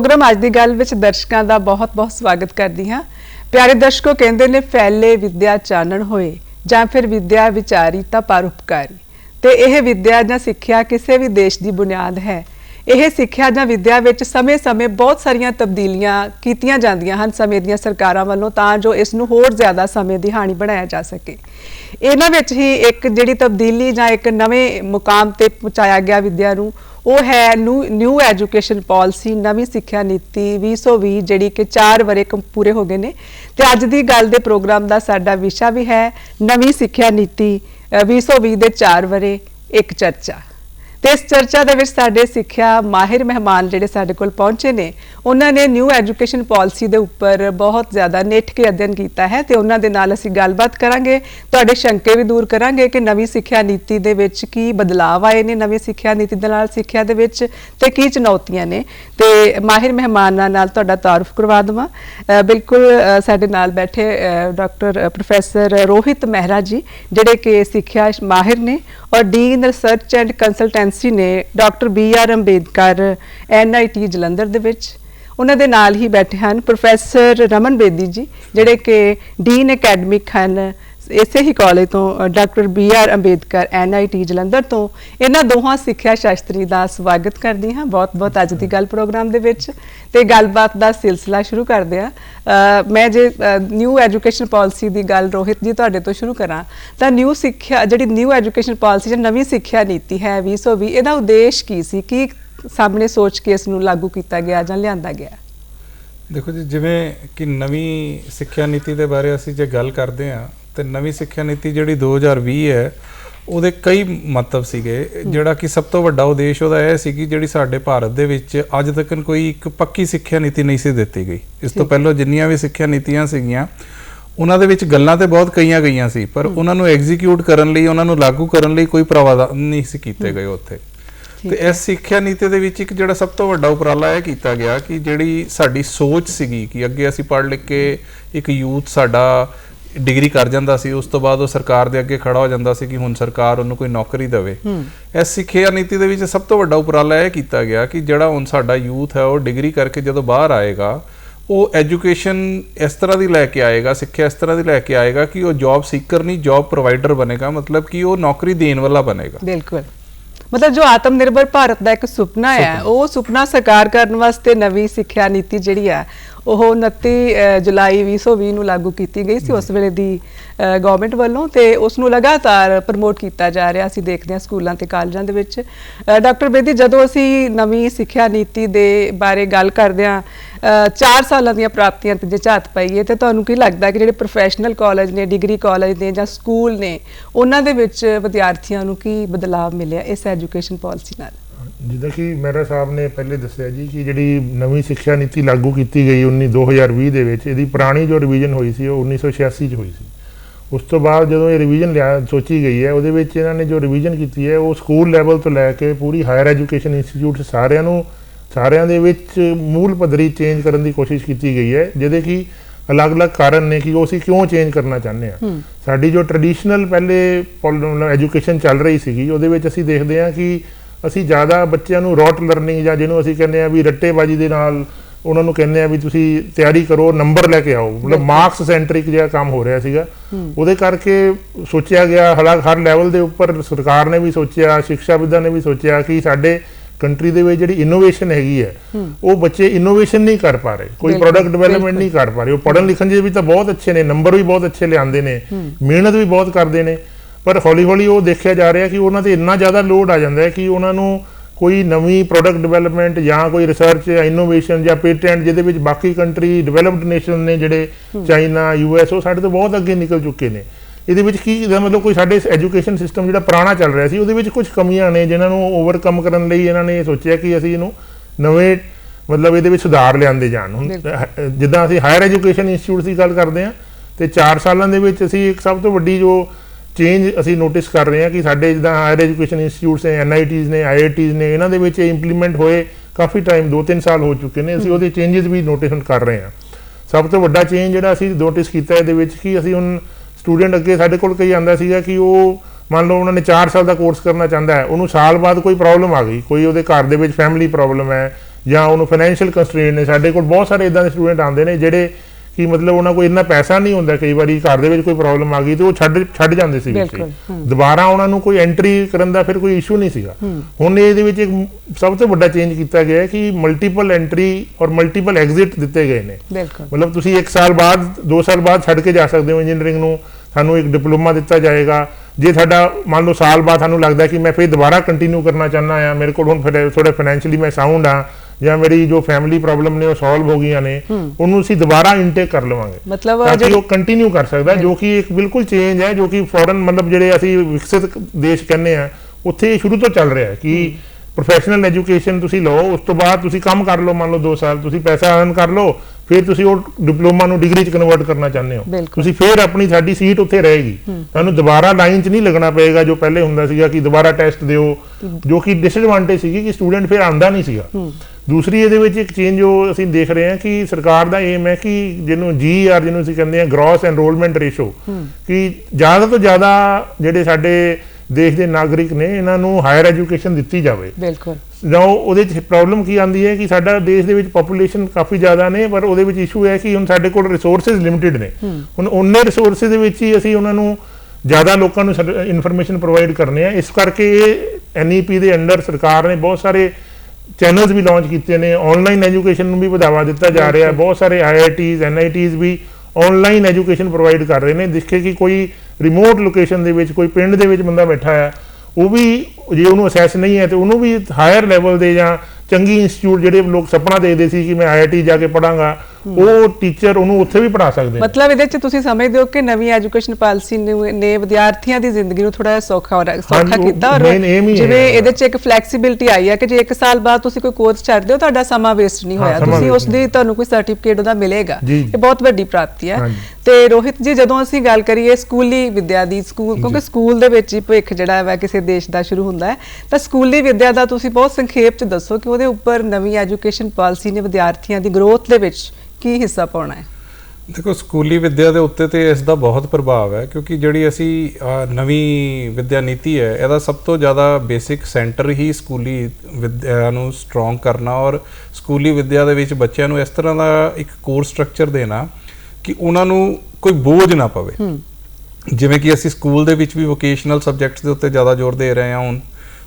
Programme ਅੱਜ ਦੀ ਗੱਲ ਵਿੱਚ ਦਰਸ਼ਕਾਂ ਦਾ ਬਹੁਤ-ਬਹੁਤ ਸਵਾਗਤ ਕਰਦੀ ਹਾਂ। ਪਿਆਰੇ ਦਰਸ਼ਕੋ, ਕਹਿੰਦੇ ਨੇ ਫੈਲੇ ਵਿਦਿਆ ਚਾਨਣ ਹੋਏ ਜਾਂ ਫਿਰ ਵਿਦਿਆ ਵਿਚਾਰੀ ਤਾਂ ਪਰਉਪਕਾਰੀ ਤੇ ਇਹ ਵਿਦਿਆ ਜਾਂ ਸਿੱਖਿਆ ਕਿਸੇ ਵੀ ਦੇਸ਼ ਦੀ ਬੁਨਿਆਦ ਹੈ। ਇਹ ਸਿੱਖਿਆ ਜਾਂ ਵਿਦਿਆ ਵਿੱਚ ਸਮੇਂ-ਸਮੇਂ ਬਹੁਤ ਸਾਰੀਆਂ ਤਬਦੀਲੀਆਂ ਕੀਤੀਆਂ ਜਾਂਦੀਆਂ ਹਨ ਸਮੇਂ ਦੀਆਂ ਸਰਕਾਰਾਂ ਵੱਲੋਂ ਤਾਂ ਜੋ ਇਸ ਨੂੰ ਹੋਰ ਜ਼ਿਆਦਾ ਸਮੇਂ ਦੀ ਹਾਣੀ ਬਣਾਇਆ ਜਾ ਸਕੇ। ਇਹਨਾਂ ਵਿੱਚ ਹੀ ਇੱਕ ਜਿਹੜੀ ਤਬਦੀਲੀ ਜਾਂ ਇੱਕ ਨਵੇਂ ਮੁਕਾਮ ਤੇ ਪਹੁੰਚਾਇਆ ਗਿਆ ਵਿਦਿਆ ਨੂੰ ਉਹ ਹੈ ਨਿਊ ਐਜੂਕੇਸ਼ਨ ਪਾਲਿਸੀ ਨਵੀਂ ਸਿੱਖਿਆ ਨੀਤੀ 2020 ਜਿਹੜੀ ਕਿ 4 ਵਰੇ ਕੰ- ਪੂਰੇ ਹੋ ਗਏ ਨੇ। ਤੇ ਅੱਜ ਦੀ ਗੱਲ ਦੇ ਪ੍ਰੋਗਰਾਮ ਦਾ ਸਾਡਾ ਵਿਸ਼ਾ ਵੀ ਹੈ ਨਵੀਂ ਸਿੱਖਿਆ ਨੀਤੀ ਅ, 2020 ਦੇ 4 ਵਰੇ ਇੱਕ ਚਰਚਾ। ਤੇ ਇਸ ਚਰਚਾ ਦੇ ਵਿੱਚ ਸਾਡੇ ਸਿੱਖਿਆ ਮਾਹਿਰ ਮਹਿਮਾਨ ਜਿਹੜੇ ਸਾਡੇ ਕੋਲ ਪਹੁੰਚੇ ਨੇ, ਉਹਨਾਂ ਨੇ ਨਿਊ ਐਜੂਕੇਸ਼ਨ ਪਾਲਿਸੀ ਦੇ ਉੱਪਰ ਬਹੁਤ ਜ਼ਿਆਦਾ ਨਿੱਠ ਕੇ ਅਧਿਐਨ ਕੀਤਾ ਹੈ ਤੇ ਉਹਨਾਂ ਦੇ ਨਾਲ ਅਸੀਂ ਗੱਲਬਾਤ ਕਰਾਂਗੇ। ਤੁਹਾਡੇ ਸ਼ੰਕੇ ਵੀ ਦੂਰ ਕਰਾਂਗੇ ਕਿ ਨਵੀਂ ਸਿੱਖਿਆ ਨੀਤੀ ਦੇ ਵਿੱਚ ਕੀ ਬਦਲਾਅ ਆਏ ਨੇ ਨਵੀਂ ਸਿੱਖਿਆ ਨੀਤੀ ਦੇ ਨਾਲ ਸਿੱਖਿਆ ਦੇ ਵਿੱਚ ਤੇ ਕੀ ਚੁਣੌਤੀਆਂ ਨੇ। ਤੇ ਮਾਹਿਰ ਮਹਿਮਾਨਾਂ ਨਾਲ ਤੁਹਾਡਾ ਤਾਰਫ ਕਰਵਾ ਦਵਾਂ। ਬਿਲਕੁਲ ਸਾਡੇ ਨਾਲ ਬੈਠੇ ਡਾਕਟਰ ਪ੍ਰੋਫੈਸਰ ਰੋਹਿਤ ਮਹਿਰਾ ਜੀ, ਜਿਹੜੇ ਕਿ ਸਿੱਖਿਆ ਮਾਹਿਰ ਨੇ ਔਰ ਡੀਨ ਰਿਸਰਚ ਐਂਡ ਕੰਸਲਟੈਂਸੀ ਨੇ doctor B R Ambedkar NIT Jalandhar ਦੇ ਵਿੱਚ ਉਹਨਾਂ ਦੇ ਨਾਲ ਹੀ ਬੈਠੇ ਹਨ ਪ੍ਰੋਫੈਸਰ ਰਮਨ ਬੇਦੀ ਜੀ, ਜਿਹੜੇ ਕਿ ਡੀਨ ਅਕੈਡਮਿਕ ਹਨ ਇਸੇ ਹੀ ਕਾਲਜ ਤੋਂ doctor B R Ambedkar NIT Jalandhar ਤੋਂ, ਇਹਨਾਂ ਦੋਹਾਂ ਸਿੱਖਿਆ ਸ਼ਾਸਤਰੀ ਦਾ ਸਵਾਗਤ ਕਰਦੀ ਹਾਂ। ਬਹੁਤ-ਬਹੁਤ ਅੱਜ ਦੀ ਗੱਲ ਪ੍ਰੋਗਰਾਮ ਦੇ ਵਿੱਚ ਤੇ ਗੱਲਬਾਤ ਦਾ ਸਿਲਸਿਲਾ ਸ਼ੁਰੂ ਕਰਦੇ ਹਾਂ। ਮੈਂ ਜੇ ਨਿਊ ਐਜੂਕੇਸ਼ਨ ਪਾਲਿਸੀ ਦੀ ਗੱਲ ਰੋਹਿਤ ਜੀ ਤੁਹਾਡੇ ਤੋਂ ਸ਼ੁਰੂ ਕਰਾਂ, ਤਾਂ ਨਿਊ ਸਿੱਖਿਆ, ਜਿਹੜੀ ਨਿਊ ਐਜੂਕੇਸ਼ਨ ਪਾਲਿਸੀ ਜਾਂ ਨਵੀਂ ਸਿੱਖਿਆ ਨੀਤੀ ਹੈ 2020 ਇਹਦਾ ਉਦੇਸ਼ ਕੀ ਸੀ? ਕੀ ਸਾਹਮਣੇ ਸੋਚ ਕੇ ਇਸ ਨੂੰ ਲਾਗੂ ਕੀਤਾ ਗਿਆ ਜਾਂ ਲਿਆਂਦਾ ਗਿਆ? ਦੇਖੋ ਜੀ, ਜਿਵੇਂ ਕਿ ਨਵੀਂ ਸਿੱਖਿਆ ਨੀਤੀ ਦੇ ਬਾਰੇ ਅਸੀਂ ਜੇ ਗੱਲ ਕਰਦੇ ਹਾਂ ਤੇ ਨਵੀਂ ਸਿੱਖਿਆ ਨੀਤੀ ਜਿਹੜੀ 2020 ਹੈ ਉਹਦੇ ਕਈ ਮਤਲਬ ਸੀਗੇ। ਜਿਹੜਾ ਕਿ ਸਭ ਤੋਂ ਵੱਡਾ ਉਦੇਸ਼ ਉਹਦਾ ਇਹ ਸੀ ਕਿ ਜਿਹੜੀ ਸਾਡੇ ਭਾਰਤ ਦੇ ਵਿੱਚ ਅੱਜ ਤੱਕ ਕੋਈ ਇੱਕ ਪੱਕੀ ਸਿੱਖਿਆ ਨੀਤੀ ਨਹੀਂ ਸੀ ਦਿੱਤੀ ਗਈ। ਇਸ ਤੋਂ ਪਹਿਲਾਂ ਜਿੰਨੀਆਂ ਵੀ ਸਿੱਖਿਆ ਨੀਤੀਆਂ ਸੀਗੀਆਂ ਉਹਨਾਂ ਦੇ ਵਿੱਚ ਗੱਲਾਂ ਤੇ ਬਹੁਤ ਕਈਆਂ ਗਈਆਂ ਸੀ ਪਰ ਉਹਨਾਂ ਨੂੰ ਐਗਜ਼ੀਕਿਊਟ ਕਰਨ ਲਈ ਉਹਨਾਂ ਨੂੰ ਲਾਗੂ ਕਰਨ ਲਈ ਕੋਈ ਪ੍ਰਾਵਧਾਨ ਨਹੀਂ ਸੀ ਕੀਤੇ ਗਏ ਉੱਥੇ। ਤੇ ਇਸ ਸਿੱਖਿਆ ਨੀਤੀ ਦੇ ਵਿੱਚ ਇੱਕ ਜਿਹੜਾ ਸਭ ਤੋਂ ਵੱਡਾ ਉਪਰਾਲਾ ਇਹ ਕੀਤਾ ਗਿਆ ਕਿ ਜਿਹੜੀ ਸਾਡੀ ਸੋਚ ਸੀਗੀ ਕਿ ਅੱਗੇ ਅਸੀਂ ਪੜ੍ਹ ਲਿਖ ਕੇ ਇੱਕ ਯੂਥ ਸਾਡਾ ਡਿਗਰੀ ਕਰ ਜਾਂਦਾ ਸੀ ਉਸ ਤੋਂ ਬਾਅਦ ਉਹ ਸਰਕਾਰ ਦੇ ਅੱਗੇ ਖੜਾ ਹੋ ਜਾਂਦਾ ਸੀ ਕਿ ਹੁਣ ਸਰਕਾਰ ਉਹਨੂੰ ਕੋਈ ਨੌਕਰੀ ਦੇਵੇ। ਇਸ ਸਿੱਖਿਆ ਨੀਤੀ ਦੇ ਵਿੱਚ ਸਭ ਤੋਂ ਵੱਡਾ ਉਪਰਾਲਾ ਇਹ ਕੀਤਾ ਗਿਆ ਕਿ ਜਿਹੜਾ ਹੁਣ ਸਾਡਾ ਯੂਥ ਹੈ ਉਹ ਡਿਗਰੀ ਕਰਕੇ ਜਦੋਂ ਬਾਹਰ ਆਏਗਾ ਉਹ ਐਜੂਕੇਸ਼ਨ ਇਸ ਤਰ੍ਹਾਂ ਦੀ ਲੈ ਕੇ ਆਏਗਾ ਸਿੱਖਿਆ ਇਸ ਤਰ੍ਹਾਂ ਦੀ ਲੈ ਕੇ ਆਏਗਾ ਕਿ ਉਹ ਜੌਬ ਸੀਕਰ ਨਹੀਂ ਜੌਬ ਪ੍ਰੋਵਾਈਡਰ ਬਣੇਗਾ ਮਤਲਬ ਕਿ ਉਹ ਨੌਕਰੀ ਦੇਣ ਵਾਲਾ ਬਣੇਗਾ। ਬਿਲਕੁਲ। ਮਤਲਬ ਜੋ ਆਤਮ ਨਿਰਭਰ ਭਾਰਤ ਦਾ ਇੱਕ ਸੁਪਨਾ ਹੈ ਉਹ ਸੁਪਨਾ ਸਾਕਾਰ ਕਰਨ ਵਾਸਤੇ ਨਵੀਂ ਸਿੱਖਿਆ ਨੀਤੀ ਜਿਹੜੀ ਹੈ ਉਹ 29 ਅ, ਜੁਲਾਈ 2020 ਨੂੰ ਲਾਗੂ ਕੀਤੀ ਗਈ ਸੀ ਉਸ ਵੇਲੇ ਦੀ ਗਵਰਨਮੈਂਟ ਵੱਲੋਂ ਤੇ ਉਸ ਨੂੰ ਲਗਾਤਾਰ ਪ੍ਰਮੋਟ ਕੀਤਾ ਜਾ ਰਿਹਾ। ਅਸੀਂ ਦੇਖਦੇ ਹਾਂ ਸਕੂਲਾਂ ਤੇ ਕਾਲਜਾਂ ਦੇ ਵਿੱਚ। ਡਾਕਟਰ ਬੇਦੀ ਜਦੋਂ ਅਸੀਂ ਨਵੀਂ ਸਿੱਖਿਆ ਨੀਤੀ ਦੇ ਬਾਰੇ ਗੱਲ ਕਰਦੇ ਹਾਂ 4 ਸਾਲਾਂ ਦੀਆਂ ਪ੍ਰਾਪਤੀਆਂ ਤੇ ਜੇ ਝਾਤ ਪਾਈਏ ਤੇ ਤੁਹਾਨੂੰ ਕੀ ਲੱਗਦਾ ਕਿ ਜਿਹੜੇ ਪ੍ਰੋਫੈਸ਼ਨਲ ਕਾਲਜ ਨੇ ਡਿਗਰੀ ਕਾਲਜ ਨੇ ਜਾਂ ਸਕੂਲ ਨੇ ਉਹਨਾਂ ਦੇ ਵਿੱਚ ਵਿਦਿਆਰਥੀਆਂ ਨੂੰ ਕੀ ਬਦਲਾਅ ਮਿਲਿਆ ਇਸ ਐਜੂਕੇਸ਼ਨ ਪਾਲਿਸੀ ਨਾਲ? ਜਿੱਦਾਂ ਕਿ ਮੇਰਾ ਸਾਹਿਬ ਨੇ ਪਹਿਲੇ ਦੱਸਿਆ ਜੀ ਕਿ ਜਿਹੜੀ ਨਵੀਂ ਸਿੱਖਿਆ ਨੀਤੀ ਲਾਗੂ ਕੀਤੀ ਗਈ 19 2020 ਦੇ ਵਿੱਚ ਇਹਦੀ ਪੁਰਾਣੀ ਜੋ ਰਿਵੀਜ਼ਨ ਹੋਈ ਸੀ ਉਹ 1986 ਚ ਹੋਈ ਸੀ। ਉਸ ਤੋਂ ਬਾਅਦ ਜਦੋਂ ਇਹ ਰਿਵੀਜ਼ਨ ਲਿਆ ਸੋਚੀ ਗਈ ਹੈ ਉਹਦੇ ਵਿੱਚ ਇਹਨਾਂ ਨੇ ਜੋ ਰਿਵੀਜ਼ਨ ਕੀਤੀ ਹੈ ਉਹ ਸਕੂਲ ਲੈਵਲ ਤੋਂ ਲੈ ਕੇ ਪੂਰੀ ਹਾਇਰ ਐਜੂਕੇਸ਼ਨ ਇੰਸਟੀਚਿਊਟ ਸਾਰਿਆਂ ਨੂੰ ਸਾਰਿਆਂ ਦੇ ਵਿੱਚ ਮੂਲ ਪੱਧਰੀ ਚੇਂਜ ਕਰਨ ਦੀ ਕੋਸ਼ਿਸ਼ ਕੀਤੀ ਗਈ ਹੈ ਜਿਹਦੇ ਕਿ ਅਲੱਗ-ਅਲੱਗ ਕਾਰਨ ਨੇ ਕਿ ਉਹ ਅਸੀਂ ਕਿਉਂ ਚੇਂਜ ਕਰਨਾ ਚਾਹੁੰਦੇ ਹਾਂ। ਸਾਡੀ ਜੋ ਟ੍ਰੈਡੀਸ਼ਨਲ ਪਹਿਲੇ ਐਜੂਕੇਸ਼ਨ ਚੱਲ ਰਹੀ ਸੀਗੀ ਉਹਦੇ ਵਿੱਚ ਅਸੀਂ ਦੇਖਦੇ ਹਾਂ ਕਿ ਅਸੀਂ ਜ਼ਿਆਦਾ ਬੱਚਿਆਂ ਨੂੰ ਰੌਟ ਲਰਨਿੰਗ ਜਾਂ ਜਿਹਨੂੰ ਅਸੀਂ ਕਹਿੰਦੇ ਆ ਵੀ ਰੱਟੇਬਾਜ਼ੀ ਦੇ ਨਾਲ ਉਹਨਾਂ ਨੂੰ ਕਹਿੰਦੇ ਆ ਵੀ ਤੁਸੀਂ ਤਿਆਰੀ ਕਰੋ ਨੰਬਰ ਲੈ ਕੇ ਆਓ। ਮਤਲਬ ਮਾਰਕਸ ਸੈਂਟਰਿਕ ਜਿਹਾ ਕੰਮ ਹੋ ਰਿਹਾ ਸੀਗਾ। ਉਹਦੇ ਕਰਕੇ ਸੋਚਿਆ ਗਿਆ ਹਰ ਹਰ ਲੈਵਲ ਦੇ ਉੱਪਰ ਸਰਕਾਰ ਨੇ ਵੀ ਸੋਚਿਆ ਸਿੱਖਿਆ ਵਿਦਾ ਨੇ ਵੀ ਸੋਚਿਆ ਕਿ ਸਾਡੇ ਕੰਟਰੀ ਦੇ ਵਿੱਚ ਜਿਹੜੀ ਇਨੋਵੇਸ਼ਨ ਹੈਗੀ ਹੈ ਉਹ ਬੱਚੇ ਇਨੋਵੇਸ਼ਨ ਨਹੀਂ ਕਰ ਪਾ ਰਹੇ। ਕੋਈ ਪ੍ਰੋਡਕਟ ਡਿਵੈਲਪਮੈਂਟ ਨਹੀਂ ਕਰ ਪਾ ਰਹੇ। ਉਹ ਪੜ੍ਹਨ ਲਿਖਣ ਦੇ ਵੀ ਤਾਂ ਬਹੁਤ ਅੱਛੇ ਨੇ ਨੰਬਰ ਵੀ ਬਹੁਤ ਅੱਛੇ ਲਿਆਉਂਦੇ ਨੇ ਮਿਹਨਤ ਵੀ ਬਹੁਤ ਕਰਦੇ ਨੇ। ਪਰ ਹੌਲੀ ਹੌਲੀ ਉਹ ਦੇਖਿਆ ਜਾ ਰਿਹਾ ਕਿ ਉਹਨਾਂ ਤੇ ਇੰਨਾ ਜ਼ਿਆਦਾ ਲੋਡ ਆ ਜਾਂਦਾ ਹੈ ਕਿ ਉਹਨਾਂ ਨੂੰ ਕੋਈ ਨਵੀਂ ਪ੍ਰੋਡਕਟ ਡਿਵੈਲਪਮੈਂਟ ਜਾਂ ਕੋਈ ਰਿਸਰਚ ਜਾਂ ਇਨੋਵੇਸ਼ਨ ਜਾਂ ਪੇਟੈਂਟ ਜਿਹਦੇ ਵਿੱਚ ਬਾਕੀ ਕੰਟਰੀ ਡਿਵੈਲਪਡ ਨੇਸ਼ਨ ਨੇ ਜਿਹੜੇ ਚਾਈਨਾ ਯੂਐਸ ਉਹ ਸਾਡੇ ਤੋਂ ਬਹੁਤ ਅੱਗੇ ਨਿਕਲ ਚੁੱਕੇ ਨੇ। ਇਹਦੇ ਵਿੱਚ ਕੀ ਇਹਦਾ ਮਤਲਬ ਕੋਈ ਸਾਡੇ ਐਜੂਕੇਸ਼ਨ ਸਿਸਟਮ ਜਿਹੜਾ ਪੁਰਾਣਾ ਚੱਲ ਰਿਹਾ ਸੀ ਉਹਦੇ ਵਿੱਚ ਕੁਝ ਕਮੀਆਂ ਨੇ ਜਿਨ੍ਹਾਂ ਨੂੰ ਓਵਰਕਮ ਕਰਨ ਲਈ ਇਹਨਾਂ ਨੇ ਸੋਚਿਆ ਕਿ ਅਸੀਂ ਇਹਨੂੰ ਨਵੇਂ ਮਤਲਬ ਇਹਦੇ ਵਿੱਚ ਸੁਧਾਰ ਲਿਆਂਦੇ ਜਾਣ। ਹੁਣ ਜਿੱਦਾਂ ਅਸੀਂ ਹਾਇਰ ਐਜੂਕੇਸ਼ਨ ਇੰਸਟੀਚਿਊਟ ਦੀ ਗੱਲ ਕਰਦੇ ਹਾਂ ਤੇ 4 ਸਾਲਾਂ ਦੇ ਵਿੱਚ ਅਸੀਂ ਇੱਕ ਸਭ ਤੋਂ ਵੱਡੀ ਜੋ ਚੇਂਜ ਅਸੀਂ ਨੋਟਿਸ ਕਰ ਰਹੇ ਹਾਂ ਕਿ ਸਾਡੇ ਜਿੱਦਾਂ ਹਾਇਰ ਐਜੂਕੇਸ਼ਨ ਇੰਸਟੀਚਿਊਟਸ ਨੇ ਐਨਆਈਟੀਜ਼ ਨੇ ਆਈਆਈਟੀਜ਼ ਨੇ ਇਹਨਾਂ ਦੇ ਵਿੱਚ ਇੰਪਲੀਮੈਂਟ ਹੋਏ ਕਾਫੀ ਟਾਈਮ 2-3 ਸਾਲ ਹੋ ਚੁੱਕੇ ਨੇ ਅਸੀਂ ਉਹਦੇ ਚੇਂਜਸ ਵੀ ਨੋਟਿਸ ਕਰ ਰਹੇ ਹਾਂ। ਸਭ ਤੋਂ ਵੱਡਾ ਚੇਂਜ ਜਿਹੜਾ ਅਸੀਂ ਨੋਟਿਸ ਕੀਤਾ ਇਹਦੇ ਵਿੱਚ ਕਿ ਅਸੀਂ ਹੁਣ ਸਟੂਡੈਂਟ ਅੱਗੇ ਸਾਡੇ ਕੋਲ ਕਈ ਆਂਦਾ ਸੀਗਾ ਕਿ ਉਹ ਮੰਨ ਲਓ ਉਹਨਾਂ ਨੇ 4 ਸਾਲ ਦਾ ਕੋਰਸ ਕਰਨਾ ਚਾਹੁੰਦਾ ਹੈ ਉਹਨੂੰ ਸਾਲ ਬਾਅਦ ਕੋਈ ਪ੍ਰੋਬਲਮ ਆ ਗਈ ਕੋਈ ਉਹਦੇ ਘਰ ਦੇ ਵਿੱਚ ਫੈਮਿਲੀ ਪ੍ਰੋਬਲਮ ਹੈ ਜਾਂ ਉਹਨੂੰ ਫਾਈਨੈਂਸ਼ੀਅਲ ਕੰਸਟ੍ਰੇਂਟ ਨੇ ਸਾਡੇ ਕੋਲ ਬਹੁਤ ਸਾਰੇ ਇਦਾਂ ਦੇ ਸਟੂਡੈਂਟ ਆਉਂਦੇ ਨੇ ਜਿਹੜੇ ਕਿ ਮਤਲਬ ਉਹਨਾਂ ਕੋਲ ਇੰਨਾ ਪੈਸਾ ਨਹੀਂ ਹੁੰਦਾ ਕਈ ਵਾਰੀ ਘਰ ਦੇ ਵਿੱਚ ਕੋਈ ਪ੍ਰੋਬਲਮ ਆ ਗਈ ਤੇ ਉਹ ਛੱਡ ਛੱਡ ਜਾਂਦੇ ਸੀ ਵਿੱਚ ਦੁਬਾਰਾ ਉਹਨਾਂ ਨੂੰ ਕੋਈ ਐਂਟਰੀ ਕਰਨ ਦਾ ਫਿਰ ਕੋਈ ਇਸ਼ੂ ਨਹੀਂ ਸੀਗਾ। ਹੁਣ ਇਹਦੇ ਵਿੱਚ ਇੱਕ ਸਭ ਤੋਂ ਵੱਡਾ ਚੇਂਜ ਕੀਤਾ ਗਿਆ ਹੈ ਕਿ ਮਲਟੀਪਲ ਐਂਟਰੀ ਔਰ ਮਲਟੀਪਲ ਐਗਜ਼ਿਟ ਦਿੱਤੇ ਗਏ ਨੇ। ਬਿਲਕੁਲ। ਮਤਲਬ ਤੁਸੀਂ 1 ਸਾਲ ਬਾਅਦ 2 ਸਾਲ ਬਾਅਦ ਛੱਡ ਕੇ ਜਾ ਸਕਦੇ ਹੋ ਇੰਜੀਨੀਅਰਿੰਗ ਨੂੰ। ਤੁਹਾਨੂੰ ਇੱਕ ਡਿਪਲੋਮਾ ਦਿੱਤਾ ਜਾਏਗਾ। ਜੇ ਤੁਹਾਡਾ ਮੰਨ ਲਓ ਸਾਲ ਬਾਅਦ ਤੁਹਾਨੂੰ ਲੱਗਦਾ ਕਿ ਮੈਂ ਫਿਰ ਦੁਬਾਰਾ ਕੰਟੀਨਿਊ ਕਰਨਾ ਚਾਹੁੰਦਾ ਆ ਮੇਰੇ ਕੋਲ ਹੁਣ ਫਿਰ ਥੋੜਾ ਫਾਈਨੈਂਸ਼ੀਅਲੀ ਮੈਂ ਸਾਊਂਡ ਆ ਜਾਂ ਮੇਰੀ ਜੋ ਫੈਮਿਲੀ ਪ੍ਰੋਬਲਮ ਨੇ ਉਹ ਸੋਲਵ ਹੋ ਗਈਆਂ ਨੇ ਉਹਨੂੰ ਅਸੀਂ ਦੁਬਾਰਾ ਇਨਟੇਕ ਕਰ ਲਵਾਂਗੇ। ਮਤਲਬ ਤਾਂ ਕਿ ਉਹ ਕੰਟੀਨਿਊ ਕਰ ਸਕਦਾ ਜੋ ਕਿ ਇੱਕ ਬਿਲਕੁਲ ਚੇਂਜ ਹੈ ਜੋ ਕਿ ਫੋਰਨ ਮਤਲਬ ਜਿਹੜੇ ਅਸੀਂ ਵਿਕਸਿਤ ਦੇਸ਼ ਕਹਿੰਦੇ ਆ ਉੱਥੇ ਸ਼ੁਰੂ ਤੋਂ ਚੱਲ ਰਿਹਾ ਹੈ ਕਿ ਪ੍ਰੋਫੈਸ਼ਨਲ ਐਜੂਕੇਸ਼ਨ ਤੁਸੀਂ ਲਓ ਉਸ ਤੋਂ ਬਾਅਦ ਤੁਸੀਂ ਕੰਮ ਕਰ ਲਓ ਮੰਨ ਲਓ 2 ਸਾਲ ਤੁਸੀਂ ਪੈਸਾ ਅਰਨ ਕਰ ਲਓ ਫਿਰ ਤੁਸੀਂ ਉਹ ਡਿਪਲੋਮਾ ਨੂੰ ਡਿਗਰੀ 'ਚ ਕਨਵਰਟ ਕਰਨਾ ਚਾਹੁੰਦੇ ਹੋ। ਤੁਸੀਂ ਫਿਰ ਆਪਣੀ ਸਾਡੀ ਸੀਟ ਉੱਥੇ ਰਹੇਗੀ। ਤੁਹਾਨੂੰ ਦੁਬਾਰਾ ਲਾਈਨ 'ਚ ਨਹੀਂ ਲੱਗਣਾ ਪਏਗਾ ਜੋ ਪਹਿਲੇ ਹੁੰਦਾ ਸੀਗਾ ਕਿ ਦੁਬਾਰਾ ਟੈਸਟ ਦਿਓ ਜੋ ਕਿ ਡਿਸਐਡਵਾਂਟੇਜ ਸੀਗੀ ਕਿ ਸਟੂਡੈਂਟ ਫਿਰ ਆਂਦਾ ਨਹੀਂ ਸੀਗਾ। ਦੂਸਰੀ ਇਹਦੇ ਵਿੱਚ ਇੱਕ ਚੇਂਜ ਜੋ ਅਸੀਂ ਦੇਖ ਰਹੇ ਹਾਂ ਕਿ ਸਰਕਾਰ ਦਾ ਏਮ ਹੈ ਕਿ ਜਿਹਨੂੰ ਜੀਆਰ ਜਿਹਨੂੰ ਅਸੀਂ ਕਹਿੰਦੇ ਹਾਂ ਗ੍ਰੋਸ ਐਨਰੋਲਮੈਂਟ ਰੇਸ਼ੋ ਕਿ ਜ਼ਿਆਦਾ ਤੋਂ ਜ਼ਿਆਦਾ ਜਿਹੜੇ ਸਾਡੇ ਦੇਸ਼ ਦੇ ਨਾਗਰਿਕ ਨੇ ਇਹਨਾਂ ਨੂੰ ਹਾਇਰ ਐਜੂਕੇਸ਼ਨ ਦਿੱਤੀ ਜਾਵੇ। ਬਿਲਕੁਲ। ਜਾਂ ਉਹ- ਉਹਦੇ ਚ ਪ੍ਰੋਬਲਮ ਕੀ ਆਂਦੀ ਹੈ ਕਿ ਸਾਡਾ ਦੇਸ਼ ਦੇ ਵਿੱਚ ਪੋਪੂਲੇਸ਼ਨ ਕਾਫੀ ਜ਼ਿਆਦਾ ਨੇ ਪਰ ਉਹਦੇ ਵਿੱਚ ਇਸ਼ੂ ਹੈ ਕਿ ਹੁਣ ਸਾਡੇ ਕੋਲ ਰਿਸੋਰਸਸ ਲਿਮਿਟਿਡ ਨੇ। ਹੁਣ ਉਹਨੇ ਰਿਸੋਰਸਸ ਦੇ ਵਿੱਚ ਹੀ ਅਸੀਂ ਉਹਨਾਂ ਨੂੰ ਜ਼ਿਆਦਾ ਲੋਕਾਂ ਨੂੰ ਇਨਫੋਰਮੇਸ਼ਨ ਪ੍ਰੋਵਾਈਡ ਕਰਨੇ ਆ। ਇਸ ਕਰਕੇ ਇਹ ਐਨਈਪੀ ਦੇ ਅੰਡਰ ਸਰਕਾਰ ਨੇ ਬਹੁਤ ਸਾਰੇ ਚੈਨਲਸ ਵੀ ਲਾਂਚ ਕੀਤੇ ਨੇ ਆਨਲਾਈਨ ਐਜੂਕੇਸ਼ਨ ਨੂੰ ਵੀ ਵਧਾਵਾ ਦਿੱਤਾ ਜਾ ਰਿਹਾ ਹੈ। ਬਹੁਤ ਸਾਰੇ ਆਈਆਈਟੀਜ਼ ਐਨਆਈਟੀਜ਼ ਵੀ ਆਨਲਾਈਨ ਐਜੂਕੇਸ਼ਨ ਪ੍ਰੋਵਾਈਡ ਕਰ ਰਹੇ ਨੇ। ਦੇਖੇ ਕਿ ਕੋਈ ਰਿਮੋਟ ਲੋਕੇਸ਼ਨ ਦੇ ਵਿੱਚ ਕੋਈ ਪਿੰਡ ਦੇ ਵਿੱਚ ਬੰਦਾ ਬੈਠਾ ਹੈ ਉਹ ਵੀ ਜੇ ਉਹਨੂੰ ਅਸੈਸ ਨਹੀਂ ਹੈ ਤੇ ਉਹਨੂੰ ਵੀ ਹਾਇਰ ਲੈਵਲ ਦੇ ਜਾਂ ਚੰਗੀ ਇੰਸਟੀਚਿਊਟ ਜਿਹੜੇ ਲੋਕ ਸੁਪਨਾ ਦੇਖਦੇ ਸੀ ਕਿ ਮੈਂ ਆਈਆਈਟੀ ਜਾ ਕੇ ਪੜਾਂਗਾ ਉਹ ਟੀਚਰ ਉਹਨੂੰ ਉੱਥੇ ਵੀ ਪੜਾ ਸਕਦੇ ਨੇ ਮਤਲਬ ਇਹਦੇ ਚ ਤੁਸੀਂ ਸਮਝਦੇ ਹੋ ਕਿ ਨਵੀਂ ਐਜੂਕੇਸ਼ਨ ਪਾਲਿਸੀ ਨੇ ਵਿਦਿਆਰਥੀਆਂ ਦੀ ਜ਼ਿੰਦਗੀ ਨੂੰ ਥੋੜਾ ਸੌਖਾ ਹੋ ਰਿਹਾ- ਸੌਖਾ ਕੀਤਾ ਔਰ ਜਿਵੇਂ ਇਹਦਾ। ਚ ਇੱਕ ਫਲੈਕਸੀਬਿਲਟੀ ਆਈ ਹੈ ਕਿ ਜੇ ਇੱਕ ਸਾਲ ਬਾਅਦ ਤੁਸੀਂ ਕੋਈ ਕੋਰਸ ਛੱਡਦੇ ਹੋ ਤੁਹਾਡਾ ਸਮਾਂ ਵੇਸਟ ਨਹੀਂ ਹੋਇਆ ਤੁਸੀਂ ਉਸ ਦੀ ਤੁਹਾਨੂੰ ਕੋਈ ਸਰਟੀਫਿਕੇਟ ਉਹਦਾ ਮਿਲੇਗਾ। ਇਹ ਬਹੁਤ ਵੱਡੀ ਪ੍ਰਾਪਤੀ ਹੈ। ਤੇ ਰੋਹਿਤ ਜੀ ਜਦੋਂ ਅਸੀਂ ਗੱਲ ਕਰੀਏ ਸਕੂਲੀ ਵਿਦਿਆ ਦੀ ਸਕੂਲ ਕਿਉਂਕਿ ਸਕੂਲ ਦੇ ਵਿੱਚ ਹੀ ਭਵਿੱਖ ਜਿਹੜਾ ਹੈ ਕਿਸੇ ਦੇਸ਼ ਦਾ ਸ਼ੁਰੂ ਹੁੰਦਾ ਹੈ ਤਾਂ ਸਕੂਲੀ ਵਿਦਿਆ ਦਾ ਤੁਸੀਂ ਬਹੁਤ ਸੰਖੇਪ ਚ ਦੱਸੋ ਕਿ ਉਹਦੇ ਉੱਪਰ ਨਵੀਂ ਐਜੂਕੇਸ਼ਨ ਪਾਲਿਸੀ ਨੇ ਵਿਦਿਆਰਥੀਆਂ ਦੀ ਗਰੋਥ ਦੇ ਵਿੱਚ ਕੀ ਹਿੱਸਾ ਪਾਉਣਾ ਹੈ? ਦੇਖੋ ਸਕੂਲੀ ਵਿੱਦਿਆ ਦੇ ਉੱਤੇ ਤੇ ਇਸ ਦਾ ਬਹੁਤ ਪ੍ਰਭਾਵ ਹੈ ਕਿਉਂਕਿ ਜਿਹੜੀ ਅਸੀਂ ਨਵੀਂ ਵਿੱਦਿਆ ਨੀਤੀ ਹੈ ਇਹਦਾ ਸਭ ਤੋਂ ਜ਼ਿਆਦਾ ਬੇਸਿਕ ਸੈਂਟਰ ਹੀ ਸਕੂਲੀ ਵਿੱਦਿਆ ਨੂੰ ਸਟਰੋਂਗ ਕਰਨਾ ਔਰ ਸਕੂਲੀ ਵਿੱਦਿਆ ਦੇ ਵਿੱਚ ਬੱਚਿਆਂ ਨੂੰ ਇਸ ਤਰ੍ਹਾਂ ਦਾ ਇੱਕ ਕੋਰਸ ਸਟਰਕਚਰ ਦੇਣਾ ਕਿ ਉਹਨਾਂ ਨੂੰ ਕੋਈ ਬੋਝ ਨਾ ਪਵੇ। ਜਿਵੇਂ ਕਿ ਅਸੀਂ ਸਕੂਲ ਦੇ ਵਿੱਚ ਵੀ ਵੋਕੇਸ਼ਨਲ ਸਬਜੈਕਟਸ ਦੇ ਉੱਤੇ ਜ਼ਿਆਦਾ ਜ਼ੋਰ ਦੇ ਰਹੇ ਹਾਂ ਹੁਣ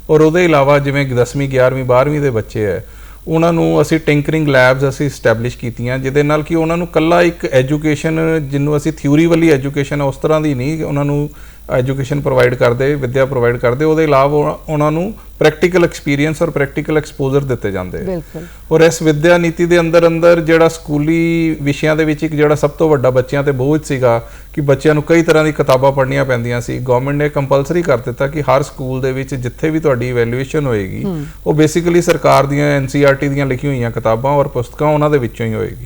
ਔਰ ਉਹਦੇ ਇਲਾਵਾ ਜਿਵੇਂ 10ਵੀਂ 11ਵੀਂ 12ਵੀਂ ਦੇ ਬੱਚੇ ਹੈ ਉਹਨਾਂ ਨੂੰ ਅਸੀਂ ਟਿੰਕਰਿੰਗ ਲੈਬਸ ਅਸੀਂ ਸਟੈਬਲਿਸ਼ ਕੀਤੀਆਂ, ਜਿਹਦੇ ਨਾਲ ਕਿ ਉਹਨਾਂ ਨੂੰ ਕੱਲਾ ਇੱਕ ਐਜੂਕੇਸ਼ਨ ਜਿਹਨੂੰ ਅਸੀਂ ਥਿਊਰੀ ਵਾਲੀ ਐਜੂਕੇਸ਼ਨ ਉਸ ਤਰ੍ਹਾਂ ਦੀ ਨਹੀਂ, ਉਹਨਾਂ ਨੂੰ ਐਜੂਕੇਸ਼ਨ ਪ੍ਰੋਵਾਈਡ ਕਰਦੇ ਵਿੱਦਿਆ ਪ੍ਰੋਵਾਈਡ ਕਰਦੇ ਉਹਦੇ ਇਲਾਵਾ ਉਹਨਾਂ- ਨੂੰ ਪ੍ਰੈਕਟੀਕਲ ਐਕਸਪੀਰੀਅੰਸ ਔਰ ਪ੍ਰੈਕਟੀਕਲ ਐਕਸਪੋਜ਼ਰ ਦਿੱਤੇ ਜਾਂਦੇ ਆ। ਬਿਲਕੁਲ। ਔਰ ਇਸ ਵਿਦਿਆ ਨੀਤੀ ਦੇ ਅੰਦਰ ਅੰਦਰ ਜਿਹੜਾ ਸਕੂਲੀ ਵਿਸ਼ਿਆਂ ਦੇ ਵਿੱਚ ਇੱਕ ਜਿਹੜਾ ਸਭ ਤੋਂ ਵੱਡਾ ਬੱਚਿਆਂ ਤੇ ਬੋਝ ਸੀਗਾ ਕਿ ਬੱਚਿਆਂ ਨੂੰ ਕਈ ਤਰ੍ਹਾਂ ਦੀ ਕਿਤਾਬਾਂ ਪੜ੍ਹਨੀਆਂ ਪੈਂਦੀਆਂ ਸੀ ਗਵਰਨਮੈਂਟ ਨੇ ਕੰਪਲਸਰੀ ਕਰ ਦਿੱਤਾ ਕਿ ਹਰ ਸਕੂਲ ਦੇ ਵਿੱਚ ਜਿੱਥੇ ਵੀ ਤੁਹਾਡੀ ਇਵੈਲੂਏਸ਼ਨ ਹੋਏਗੀ ਉਹ ਬੇਸਿਕਲੀ ਸਰਕਾਰ ਦੀਆਂ ਐਨਸੀਆਰਟੀ ਦੀਆਂ ਲਿਖੀਆਂ ਹੋਈਆਂ ਕਿਤਾਬਾਂ ਔਰ ਪੁਸਤਕਾਂ ਉਹਨਾਂ ਦੇ ਵਿੱਚੋਂ ਹੀ ਹੋਏਗੀ।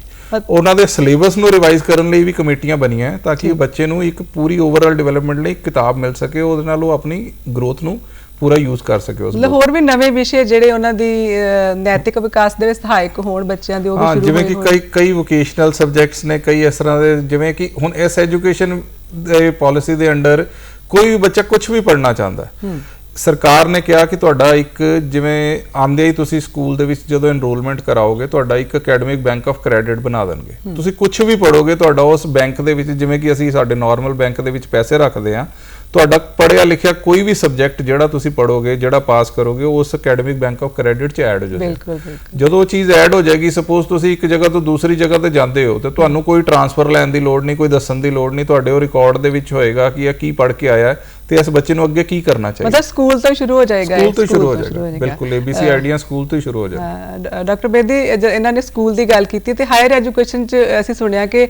ਉਹਨਾਂ ਦੇ ਸਿਲੇਬਸ ਨੂੰ ਰਿਵਾਈਜ਼ ਕਰਨ ਲਈ ਵੀ ਕਮੇਟੀਆਂ ਬਣੀਆਂ ਤਾਂ ਕਿ ਬੱਚੇ ਨੂੰ ਇੱਕ ਪੂਰੀ ਓਵਰਆਲ ਡਿਵੈਲਪਮੈਂਟ ਲਈ ਕਿਤਾਬ ਮਿਲ ਸਕੇ ਉਹਦੇ ਨਾਲ ਉਹ ਆਪਣੀ ਗਰੋਥ ਨੂੰ ਪੂਰਾ ਯੂਜ਼ ਕਰ ਸਕੇ ਉਸ ਮਤਲਬ ਹੋਰ ਵੀ ਨਵੇਂ ਵਿਸ਼ੇ ਜਿਹੜੇ ਉਹਨਾਂ ਦੀ ਨੈਤਿਕ ਵਿਕਾਸ ਦੇ ਵਿੱਚ ਸਹਾਇਕ ਹੋਣ ਬੱਚਿਆਂ ਦੇ ਉਹ ਵੀ ਹਾਂ ਸ਼ੁਰੂ ਜਿਵੇਂ ਹੋਏ ਕਿ ਹੋਣ। ਕਈ ਕਈ ਵੋਕੇਸ਼ਨਲ ਸਬਜੈਕਟਸ ਨੇ ਕਈ ਇਸ ਤਰ੍ਹਾਂ ਦੇ ਜਿਵੇਂ ਕਿ ਹੁਣ ਇਸ ਐਜੂਕੇਸ਼ਨ ਦੇ ਪਾਲਿਸੀ ਦੇ ਅੰਡਰ ਕੋਈ ਵੀ ਬੱਚਾ ਕੁਝ ਵੀ ਪੜ੍ਹਨਾ ਚਾਹੁੰਦਾ ਹੈ। ਸਰਕਾਰ ਨੇ ਕਿਹਾ ਕਿ ਤੁਹਾਡਾ ਇੱਕ ਜਿਵੇਂ ਆਂਦੇ ਹੀ ਤੁਸੀਂ ਸਕੂਲ ਦੇ ਵਿੱਚ ਜਦੋਂ ਐਨਰੋਲਮੈਂਟ ਕਰਾਓਗੇ ਤੁਹਾਡਾ ਇੱਕ ਅਕੈਡਮਿਕ ਬੈਂਕ ਆਫ ਕ੍ਰੈਡਿਟ ਬਣਾ ਦੇਣਗੇ। ਤੁਸੀਂ ਕੁਝ ਵੀ ਪੜੋਗੇ ਤੁਹਾਡਾ ਉਸ ਬੈਂਕ ਦੇ ਵਿੱਚ ਜਿਵੇਂ ਕਿ ਅਸੀਂ ਸਾਡੇ ਨਾਰਮਲ ਬੈਂਕ ਦੇ ਵਿੱਚ ਪੈਸੇ ਰੱਖਦੇ ਆ ਤੁਹਾਡਾ ਪੜਿਆ ਲਿਖਿਆ ਕੋਈ ਵੀ ਸਬਜੈਕਟ ਜਿਹੜਾ ਤੁਸੀਂ ਪੜੋਗੇ ਜਿਹੜਾ ਪਾਸ ਕਰੋਗੇ ਉਸ ਅਕੈਡਮਿਕ ਬੈਂਕ ਆਫ ਕ੍ਰੈਡਿਟ 'ਚ ਐਡ ਹੋ ਜਾਏਗਾ। ਬਿਲਕੁਲ ਬਿਲਕੁਲ। ਜਦੋਂ ਉਹ ਚੀਜ਼ ਐਡ ਹੋ ਜਾਏਗੀ ਸਪੋਜ਼ ਤੁਸੀਂ ਇੱਕ ਜਗ੍ਹਾ ਤੋਂ ਦੂਸਰੀ ਜਗ੍ਹਾ ਤੇ ਜਾਂਦੇ ਹੋ ਤੇ ਤੁਹਾਨੂੰ ਕੋਈ ਟਰਾਂਸਫਰ ਲੈਣ ਦੀ ਲੋੜ ਨਹੀਂ ਕੋਈ ਦੱਸਣ ਦੀ ਲੋੜ ਨਹੀਂ ਤੁਹਾਡੇ ਉਹ ਰਿਕਾਰਡ ਦੇ ਵਿੱਚ ਹੋਏਗਾ ਕਿ ਇਹ ਕੀ ਪੜ੍ਹ ਕੇ ਆਇਆ ਤੇ ਇਸ ਬੱਚੇ ਨੂੰ ਅੱਗੇ ਕੀ ਕਰਨਾ ਚਾਹੀਦਾ? ਮਤਲਬ ਸਕੂਲ ਤੋਂ ਸ਼ੁਰੂ ਹੋ ਜਾਏਗਾ ਸਕੂਲ ਤੋਂ ਸ਼ੁਰੂ ਹੋ ਜਾਏਗਾ। ਬਿਲਕੁਲ ਏਬੀਸੀ ਆਈਡੀਆਂ ਸਕੂਲ ਤੋਂ ਹੀ ਸ਼ੁਰੂ ਹੋ ਜਾਏਗਾ। ਡਾਕਟਰ ਬੇਦੀ ਜ- ਇਹਨਾਂ ਨੇ ਸਕੂਲ ਦੀ ਗੱਲ ਕੀਤੀ ਤੇ ਹਾਇਰ ਐਜੂਕੇਸ਼ਨ ਚ ਅਸੀਂ ਸੁਣਿਆ ਕਿ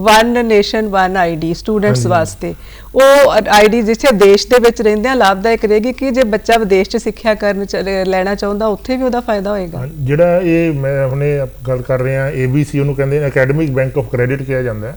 one nation one ID students ਵਾਸਤੇ। ਉਹ ਆਈਡੀ ਜਿੱਥੇ ਦੇਸ਼ ਦੇ ਵਿੱਚ ਰਹਿੰਦੇ ਆ ਲਾਭਦਾਇਕ ਰਹੇਗੀ ਕਿ ਜੇ ਬੱਚਾ ਵਿਦੇਸ਼ ਚ ਸਿੱਖਿਆ ਕਰਨ ਲੈਣਾ ਚਾਹੁੰਦਾ ਉੱਥੇ ਵੀ ਉਹਦਾ ਫਾਇਦਾ ਹੋਏਗਾ। ਜਿਹੜਾ ਇਹ ਮੈਂ ਹੁਣੇ ਗੱਲ ਕਰ ਰਿਹਾ ABC ਉਹਨੂੰ ਕਹਿੰਦੇ ਨੇ ਅਕੈਡਮਿਕ ਬੈਂਕ ਆਫ ਕ੍ਰੈਡਿਟ ਕਿਹਾ ਜਾਂਦਾ ਹੈ।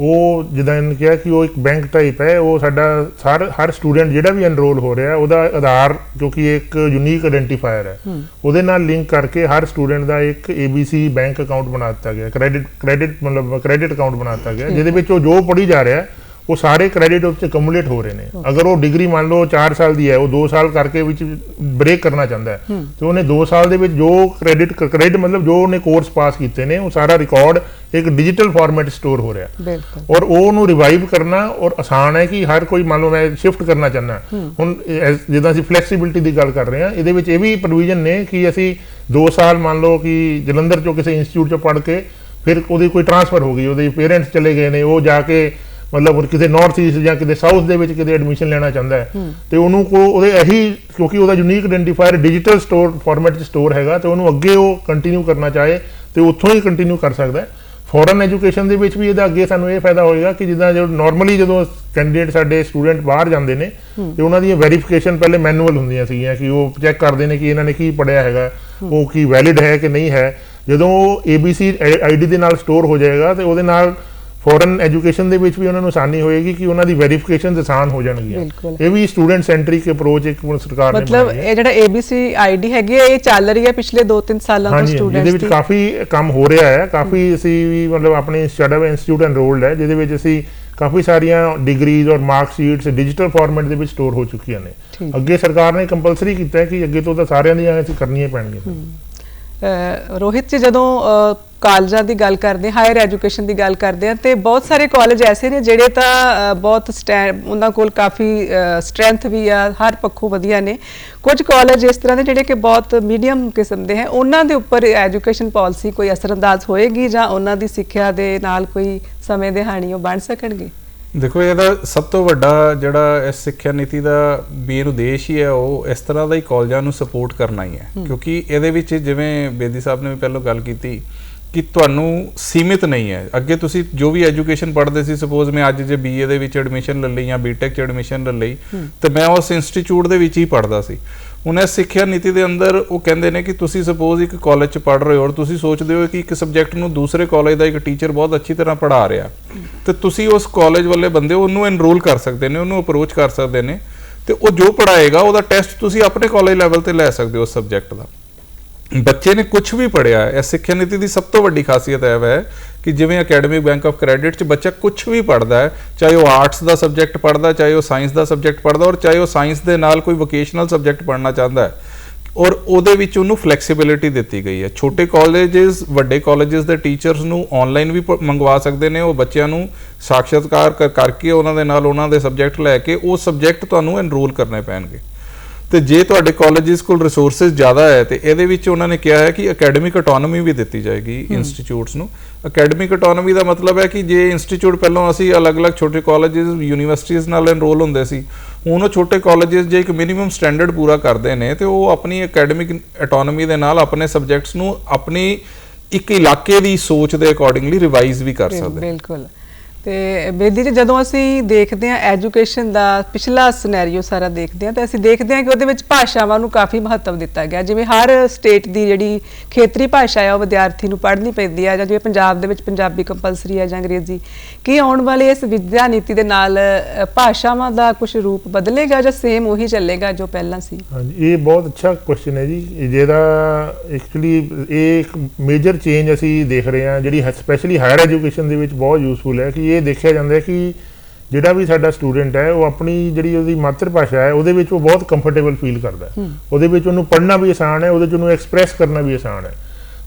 ਉਹ ਜਿੱਦਾਂ ਇਹਨੇ ਕਿਹਾ ਕਿ ਉਹ ਇੱਕ ਬੈਂਕ ਟਾਈਪ ਹੈ ਉਹ ਸਾਡਾ ਹਰ ਹਰ ਸਟੂਡੈਂਟ ਜਿਹੜਾ ਵੀ ਐਨਰੋਲ ਹੋ ਰਿਹਾ ਉਹਦਾ ਆਧਾਰ ਜੋ ਕਿ ਇੱਕ ਯੂਨੀਕ ਆਇਡੈਂਟੀਫਾਇਰ ਹੈ। ਉਹਦੇ ਨਾਲ ਲਿੰਕ ਕਰਕੇ ਹਰ ਸਟੂਡੈਂਟ ਦਾ ਇੱਕ ABC ਬੈਂਕ ਅਕਾਊਂਟ ਬਣਾ ਦਿੱਤਾ ਗਿਆ ਕ੍ਰੈਡਿਟ ਕ੍ਰੈਡਿਟ ਮਤਲਬ ਕ੍ਰੈਡਿਟ ਅਕਾਊਂਟ ਬਣਾ ਦਿੱਤਾ ਗਿਆ ਜਿਹਦੇ ਵਿੱਚ ਉਹ ਜੋ ਪੜ੍ਹੀ ਜਾ ਰਿਹਾ ਹੈ, ਉਹ ਸਾਰੇ ਕ੍ਰੈਡਿਟ ਉੱਤੇ ਕਮੂਲੇਟ ਹੋ ਰਹੇ ਨੇ। ਅਗਰ ਉਹ ਡਿਗਰੀ ਮੰਨ ਲਓ 4 ਸਾਲ ਦੀ ਹੈ ਉਹ 2 ਸਾਲ ਕਰਕੇ ਵਿੱਚ ਬ੍ਰੇਕ ਕਰਨਾ ਚਾਹੁੰਦਾ ਹੈ। ਤੇ ਉਹਨੇ 2 ਸਾਲ ਦੇ ਵਿੱਚ ਜੋ ਕ੍ਰੈਡਿਟ ਕ੍ਰੈਡਿਟ ਮਤਲਬ ਜੋ ਉਹਨੇ ਕੋਰਸ ਪਾਸ ਕੀਤੇ ਨੇ ਉਹ ਸਾਰਾ ਰਿਕਾਰਡ ਇੱਕ ਡਿਜੀਟਲ ਫਾਰਮੈਟ ਸਟੋਰ ਹੋ ਰਿਹਾ। ਬਿਲਕੁਲ। ਔਰ ਉਹ ਨੂੰ ਰਿਵਾਈਵ ਕਰਨਾ ਔਰ ਆਸਾਨ ਹੈ ਕਿ ਹਰ ਕੋਈ ਮੰਨ ਲਓ ਮੈਂ ਸ਼ਿਫਟ ਕਰਨਾ ਚਾਹੁੰਦਾ। ਹੁਣ ਜਿੱਦਾਂ ਅਸੀਂ ਫਲੈਕਸੀਬਿਲਿਟੀ ਦੀ ਗੱਲ ਕਰ ਰਹੇ ਹਾਂ ਇਹਦੇ ਵਿੱਚ ਇਹ ਵੀ ਪ੍ਰੋਵੀਜ਼ਨ ਨੇ ਕਿ ਅਸੀਂ 2 ਸਾਲ ਮੰਨ ਲਓ ਕਿ ਜਲੰਧਰ ਚੋਂ ਕਿਸੇ ਇੰਸਟੀਚਿਊਟ ਚੋਂ ਪੜ੍ਹ ਕੇ ਫਿਰ ਉਹਦੀ ਕੋਈ ਟ੍ਰਾਂਸਫਰ ਹੋ ਗਈ ਉਹਦੇ ਪੇਰੈਂਟਸ ਚਲੇ ਗਏ ਨੇ ਉਹ ਜਾ ਕੇ ਮਤਲਬ ਹੁਣ ਕਿਤੇ ਨਾਰਥ ਈਸਟ ਜਾਂ ਕਿਤੇ ਸਾਊਥ ਦੇ ਵਿੱਚ ਕਿਤੇ ਐਡਮਿਸ਼ਨ ਲੈਣਾ ਚਾਹੁੰਦਾ ਹੈ ਤੇ ਉਹਨੂੰ ਕੋ ਉਹਦੇ ਇਹੀ ਕਿਉਂਕਿ ਉਹਦਾ unique identifier digital store format 'ਚ ਸਟੋਰ ਹੈਗਾ ਤੇ ਉਹਨੂੰ ਅੱਗੇ ਉਹ ਕੰਟੀਨਿਊ ਕਰਨਾ ਚਾਹੇ ਤੇ ਉੱਥੋਂ ਹੀ ਕੰਟੀਨਿਊ ਕਰ ਸਕਦਾ ਹੈ। ਫੋਰਨ ਐਜੂਕੇਸ਼ਨ ਦੇ ਵਿੱਚ ਵੀ ਇਹਦਾ ਅੱਗੇ ਸਾਨੂੰ ਇਹ ਫਾਇਦਾ ਹੋਏਗਾ ਕਿ ਜਿੱਦਾਂ ਜੋ ਨਾਰਮਲੀ ਜਦੋਂ ਕੈਂਡੀਡੇਟ ਸਾਡੇ ਸਟੂਡੈਂਟ ਬਾਹਰ ਜਾਂਦੇ ਨੇ ਤੇ ਉਹਨਾਂ ਦੀਆਂ ਵੈਰੀਫਿਕੇਸ਼ਨ ਪਹਿਲੇ ਮੈਨੂਅਲ ਹੁੰਦੀਆਂ ਸੀਗੀਆਂ ਕਿ ਉਹ ਚੈੱਕ ਕਰਦੇ ਨੇ ਕਿ ਇਹਨਾਂ ਨੇ ਕੀ ਪੜਿਆ ਹੈਗਾ ਉਹ ਕੀ ਵੈਲਿਡ ਹੈ ਕਿ ਨਹੀਂ ਹੈ। ਜਦੋਂ ਉਹ ABC ਆਈਡੀ ਦੇ ਨਾਲ ਸਟੋਰ ਹੋ ਜਾਏਗਾ ਤੇ ਉਹਦੇ ਨਾਲ ਫੋਰਨ ਐਜੂਕੇਸ਼ਨ ਦੇ ਵਿੱਚ ਵੀ ਉਹਨਾਂ ਨੂੰ ਆਸਾਨੀ ਹੋਏਗੀ ਕਿ ਉਹਨਾਂ ਦੀ ਵੈਰੀਫਿਕੇਸ਼ਨ ਆਸਾਨ ਹੋ ਜਾਣਗੀਆਂ। ਇਹ ਵੀ ਸਟੂਡੈਂਟ ਸੈਂਟਰਿਕ ਅਪਰੋਚ ਇੱਕ ਹੁਣ ਸਰਕਾਰ ਨੇ ਮਤਲਬ ਇਹ ਜਿਹੜਾ ABC ਆਈਡੀ ਹੈਗੀ ਹੈ ਇਹ ਚੱਲ ਰਹੀ ਹੈ ਪਿਛਲੇ 2-3 ਸਾਲਾਂ ਤੋਂ ਹਾਂਜੀ ਹਾਂਜੀ, ਜਿਹਦੇ ਸਟੂਡੈਂਟਸ ਵਿੱਚ ਦੀ। ਕਾਫੀ ਕੰਮ ਹੋ ਰਿਹਾ ਹੈ। ਕਾਫੀ ਅਸੀਂ ਵੀ ਮਤਲਬ ਆਪਣੇ ਸਟੱਡੀ ਇੰਸਟੀਚਿਊਟ ਐਨਰੋਲਡ ਹੈ ਜਿਹਦੇ ਵਿੱਚ ਅਸੀਂ ਕਾਫੀ ਸਾਰੀਆਂ ਡਿਗਰੀਜ਼ ਔਰ ਮਾਰਕ ਸ਼ੀਟਸ ਡਿਜੀਟਲ ਫਾਰਮੈਟ ਦੇ ਵਿੱਚ ਸਟੋਰ ਹੋ ਚੁੱਕੀਆਂ ਨੇ। ਅੱਗੇ ਸਰਕਾਰ ਨੇ ਕੰਪਲਸਰੀ ਕੀਤਾ ਹੈ ਕਿ ਅੱਗੇ ਤੋਂ ਤਾਂ ਸਾਰਿਆਂ ਦੀਆਂ ਅਸੀਂ ਕਰਨੀਆਂ ਪੈਣਗੀਆਂ। ਰੋਹਿਤ ਜੀ, ਜਦੋਂ ਕਾਲਜਾਂ ਦੀ ਗੱਲ ਕਰਦੇ ਹਾਇਰ ਐਜੂਕੇਸ਼ਨ ਦੀ ਗੱਲ ਕਰਦੇ ਆ ਤੇ ਬਹੁਤ ਸਾਰੇ ਕਾਲਜ ਐਸੇ ਨੇ ਜਿਹੜੇ ਤਾਂ ਬਹੁਤ ਸਟੈ- ਉਹਨਾਂ ਕੋਲ ਕਾਫੀ ਸਟਰੈਂਥ ਵੀ ਆ, ਹਰ ਪੱਖੋਂ ਵਧੀਆ ਨੇ। ਕੁਝ ਕਾਲਜ ਇਸ ਤਰ੍ਹਾਂ ਦੇ ਜਿਹੜੇ ਕਿ ਬਹੁਤ ਮੀਡੀਅਮ ਕਿਸਮ ਦੇ ਹੈ, ਉਹਨਾਂ ਦੇ ਉੱਪਰ ਐਜੂਕੇਸ਼ਨ ਪਾਲਿਸੀ ਕੋਈ ਅਸਰਅੰਦਾਜ਼ ਹੋਏਗੀ ਜਾਂ ਉਹਨਾਂ ਦੀ ਸਿੱਖਿਆ ਦੇ ਨਾਲ ਕੋਈ ਸਮੇਂ ਦੇ ਹਾਣੀ ਉਹ ਬਣ ਸਕਣਗੇ? ਦੇਖੋ ਇਹਦਾ ਸਭ ਤੋਂ ਵੱਡਾ ਜਿਹੜਾ ਇਸ ਸਿੱਖਿਆ ਨੀਤੀ ਦਾ ਮੇਨ ਉਦੇਸ਼ ਹੀ ਹੈ ਉਹ ਇਸ ਤਰ੍ਹਾਂ ਦਾ ਹੀ ਕਾਲਜਾਂ ਨੂੰ ਸਪੋਰਟ ਕਰਨਾ ਹੀ ਹੈ। ਕਿਉਂਕਿ ਇਹਦੇ ਵਿੱਚ ਜਿਵੇਂ ਬੇਦੀ ਸਾਹਿਬ ਨੇ ਵੀ ਪਹਿਲਾਂ ਗੱਲ ਕੀਤੀ ਕਿ ਤੁਹਾਨੂੰ ਸੀਮਿਤ ਨਹੀਂ ਹੈ। ਅੱਗੇ ਤੁਸੀਂ ਜੋ ਵੀ ਐਜੂਕੇਸ਼ਨ ਪੜ੍ਹਦੇ ਸੀ ਸਪੋਜ਼ ਮੈਂ ਅੱਜ ਜੇ ਬੀਏ ਦੇ ਵਿੱਚ ਐਡਮਿਸ਼ਨ ਲੈ ਲਈ ਜਾਂ ਬੀਟੈਕ ਚ ਐਡਮਿਸ਼ਨ ਲੈ ਲਈ ਤੇ ਮੈਂ ਉਸ ਇੰਸਟੀਚਿਊਟ ਦੇ ਵਿੱਚ ਹੀ ਪੜ੍ਹਦਾ ਸੀ। ਹੁਣ ਇਸ ਸਿੱਖਿਆ ਨੀਤੀ ਦੇ ਅੰਦਰ ਉਹ ਕਹਿੰਦੇ ਨੇ ਕਿ ਤੁਸੀਂ ਸਪੋਜ਼ ਇੱਕ ਕਾਲਜ ਚ ਪੜ੍ਹ ਰਹੇ ਹੋ ਔਰ ਤੁਸੀਂ ਸੋਚਦੇ ਹੋ ਕਿ ਇੱਕ ਸਬਜੈਕਟ ਨੂੰ ਦੂਸਰੇ ਕਾਲਜ ਦਾ ਇੱਕ ਟੀਚਰ ਬਹੁਤ ਅੱਛੀ ਤਰ੍ਹਾਂ ਪੜ੍ਹਾ ਰਿਹਾ। ਤੇ ਤੁਸੀਂ ਉਸ ਕਾਲਜ ਵਾਲੇ ਬੰਦੇ ਉਹਨੂੰ ਐਨਰੋਲ ਕਰ ਸਕਦੇ ਨੇ, ਉਹਨੂੰ ਅਪਰੋਚ ਕਰ ਸਕਦੇ ਨੇ ਤੇ ਉਹ ਜੋ ਪੜਾਏਗਾ ਉਹਦਾ ਟੈਸਟ ਤੁਸੀਂ ਆਪਣੇ ਕਾਲਜ ਲੈਵਲ ਤੇ ਲੈ ਸਕਦੇ ਹੋ ਉਸ ਸਬਜੈਕਟ ਦਾ। ਬੱਚੇ ਨੇ ਕੁਝ ਵੀ ਪੜਿਆ ਹੈ ਇਸ ਸਿੱਖਿਆ ਨੀਤੀ ਦੀ ਸਭ ਤੋਂ ਵੱਡੀ ਖਾਸੀਅਤ ਇਹ ਹੈ ਕਿ ਜਿਵੇਂ ਅਕੈਡਮਿਕ ਬੈਂਕ ਆਫ ਕ੍ਰੈਡਿਟ ਚ ਬੱਚਾ ਕੁਝ ਵੀ ਪੜਦਾ ਹੈ, ਚਾਹੇ ਉਹ ਆਰਟਸ ਦਾ ਸਬਜੈਕਟ ਪੜਦਾ ਚਾਹੇ ਉਹ ਸਾਇੰਸ ਦਾ ਸਬਜੈਕਟ ਪੜਦਾ ਔਰ ਚਾਹੇ ਉਹ ਸਾਇੰਸ ਦੇ ਨਾਲ ਕੋਈ ਵੋਕੇਸ਼ਨਲ ਸਬਜੈਕਟ ਪੜਨਾ ਚਾਹੁੰਦਾ ਹੈ, ਔਰ ਉਹਦੇ ਵਿੱਚ ਉਹਨੂੰ ਫਲੈਕਸੀਬਿਲਿਟੀ ਦਿੱਤੀ ਗਈ ਹੈ। ਛੋਟੇ ਕਾਲਜਸ ਵੱਡੇ ਕਾਲਜਸ ਦੇ ਟੀਚਰਸ ਨੂੰ ਆਨਲਾਈਨ ਵੀ ਪ- ਮੰਗਵਾ ਸਕਦੇ ਨੇ, ਉਹ ਬੱਚਿਆਂ ਨੂੰ ਸਾਖਸ਼ਾਤਕਾਰ ਕਰ- ਕਰਕੇ ਉਹਨਾਂ ਦੇ ਨਾਲ ਉਹਨਾਂ ਦੇ ਸਬਜੈਕਟ ਲੈ ਕੇ ਉਹ ਸਬਜੈਕਟ ਤੁਹਾਨੂੰ ਐਨਰੋਲ ਕਰਨੇ ਪੈਣਗੇ। ਤੇ ਜੇ ਤੁਹਾਡੇ ਕਾਲਜਸ ਕੋਲ ਰਿਸੋਰਸਸ ਜ਼ਿਆਦਾ ਹੈ ਤੇ ਇਹਦੇ ਵਿੱਚ ਉਹਨਾਂ ਨੇ ਕਿਹਾ ਹੈ ਕਿ ਅਕੈਡਮਿਕ ਆਟੋਨੋਮੀ ਵੀ ਦਿੱਤੀ ਜਾਏਗੀ ਇੰਸਟੀਚਿਊਟਸ ਨੂੰ। ਅਕੈਡਮਿਕ ਆਟੋਨੋਮੀ ਦਾ ਮਤਲਬ ਹੈ ਕਿ ਜੇ ਇੰਸਟੀਚਿਊਟ ਪਹਿਲਾਂ ਅਸੀਂ ਅਲੱਗ-ਅਲੱਗ ਛੋਟੇ ਕਾਲਜਸ ਯੂਨੀਵਰਸਿਟੀਆਂ ਨਾਲ ਐਨਰੋਲ ਹੁੰਦੇ ਸੀ ਹੁਣ ਉਹ ਛੋਟੇ ਕਾਲਜਸ ਜੇ ਇੱਕ ਮਿਨੀਮਮ ਸਟੈਂਡਰਡ ਪੂਰਾ ਕਰਦੇ ਨੇ ਤੇ ਉਹ ਆਪਣੀ ਅਕੈਡਮਿਕ ਆਟੋਨੋਮੀ ਦੇ ਨਾਲ ਆਪਣੇ ਸਬਜੈਕਟਸ ਨੂੰ ਆਪਣੀ ਇੱਕ ਇਲਾਕੇ ਦੀ ਸੋਚ ਦੇ ਅਕੋਰਡਿੰਗਲੀ ਰਿਵਾਈਜ਼ ਵੀ ਕਰ ਸਕਦੇ। ਬਿਲਕੁਲ। ਤੇ ਬੇਦੀ ਜੀ, ਜਦੋਂ ਅਸੀਂ ਦੇਖਦੇ ਹਾਂ ਐਜੂਕੇਸ਼ਨ ਦਾ ਪਿਛਲਾ ਸਿਨੈਰੀਓ ਸਾਰਾ ਦੇਖਦੇ ਹਾਂ, ਤਾਂ ਅਸੀਂ ਦੇਖਦੇ ਹਾਂ ਕਿ ਉਹਦੇ ਵਿੱਚ ਭਾਸ਼ਾਵਾਂ ਨੂੰ ਕਾਫੀ ਮਹੱਤਵ ਦਿੱਤਾ ਗਿਆ। ਜਿਵੇਂ ਹਰ ਸਟੇਟ ਦੀ ਜਿਹੜੀ ਖੇਤਰੀ ਭਾਸ਼ਾ ਹੈ, ਉਹ ਵਿਦਿਆਰਥੀ ਨੂੰ ਪੜ੍ਹਨੀ ਪੈਂਦੀ ਹੈ, ਜਾਂ ਜਿਵੇਂ ਪੰਜਾਬ ਦੇ ਵਿੱਚ ਪੰਜਾਬੀ ਕੰਪਲਸਰੀ ਹੈ ਜਾਂ ਅੰਗਰੇਜ਼ੀ, ਕੀ ਆਉਣ ਵਾਲੇ ਇਸ ਵਿਦਿਆ ਨੀਤੀ ਦੇ ਨਾਲ ਭਾਸ਼ਾਵਾਂ ਦਾ ਕੁਝ ਰੂਪ ਬਦਲੇਗਾ ਜਾਂ ਸੇਮ ਉਹੀ ਚੱਲੇਗਾ ਜੋ ਪਹਿਲਾਂ ਸੀ? ਹਾਂਜੀ, ਇਹ ਬਹੁਤ ਅੱਛਾ ਕੁਐਸਚਨ ਹੈ ਜੀ। ਜਿਹਦਾ ਐਕਚੁਅਲੀ ਇਹ ਇੱਕ ਮੇਜਰ ਚੇਂਜ ਅਸੀਂ ਦੇਖ ਰਹੇ ਹਾਂ, ਜਿਹੜੀ ਸਪੈਸ਼ਲੀ ਹਾਇਰ ਐਜੂਕੇਸ਼ਨ ਦੇ ਵਿੱਚ ਬਹੁਤ ਯੂਸਫੁਲ ਹੈ ਕਿ ਇਹ ਦੇਖਿਆ ਜਾਂਦਾ ਹੈ ਕਿ ਜਿਹੜਾ ਵੀ ਸਾਡਾ ਸਟੂਡੈਂਟ ਹੈ ਉਹ ਆਪਣੀ ਜਿਹੜੀ ਉਹਦੀ ਮਾਤਰ ਭਾਸ਼ਾ ਹੈ ਉਹਦੇ ਵਿੱਚ ਉਹ ਬਹੁਤ ਕੰਫਰਟੇਬਲ ਫੀਲ ਕਰਦਾ ਉਹਦੇ ਵਿੱਚ ਉਹਨੂੰ ਪੜ੍ਹਨਾ ਵੀ ਆਸਾਨ ਹੈ ਉਹਦੇ ਚ ਉਹਨੂੰ ਐਕਸਪ੍ਰੈਸ ਕਰਨਾ ਵੀ ਆਸਾਨ ਹੈ।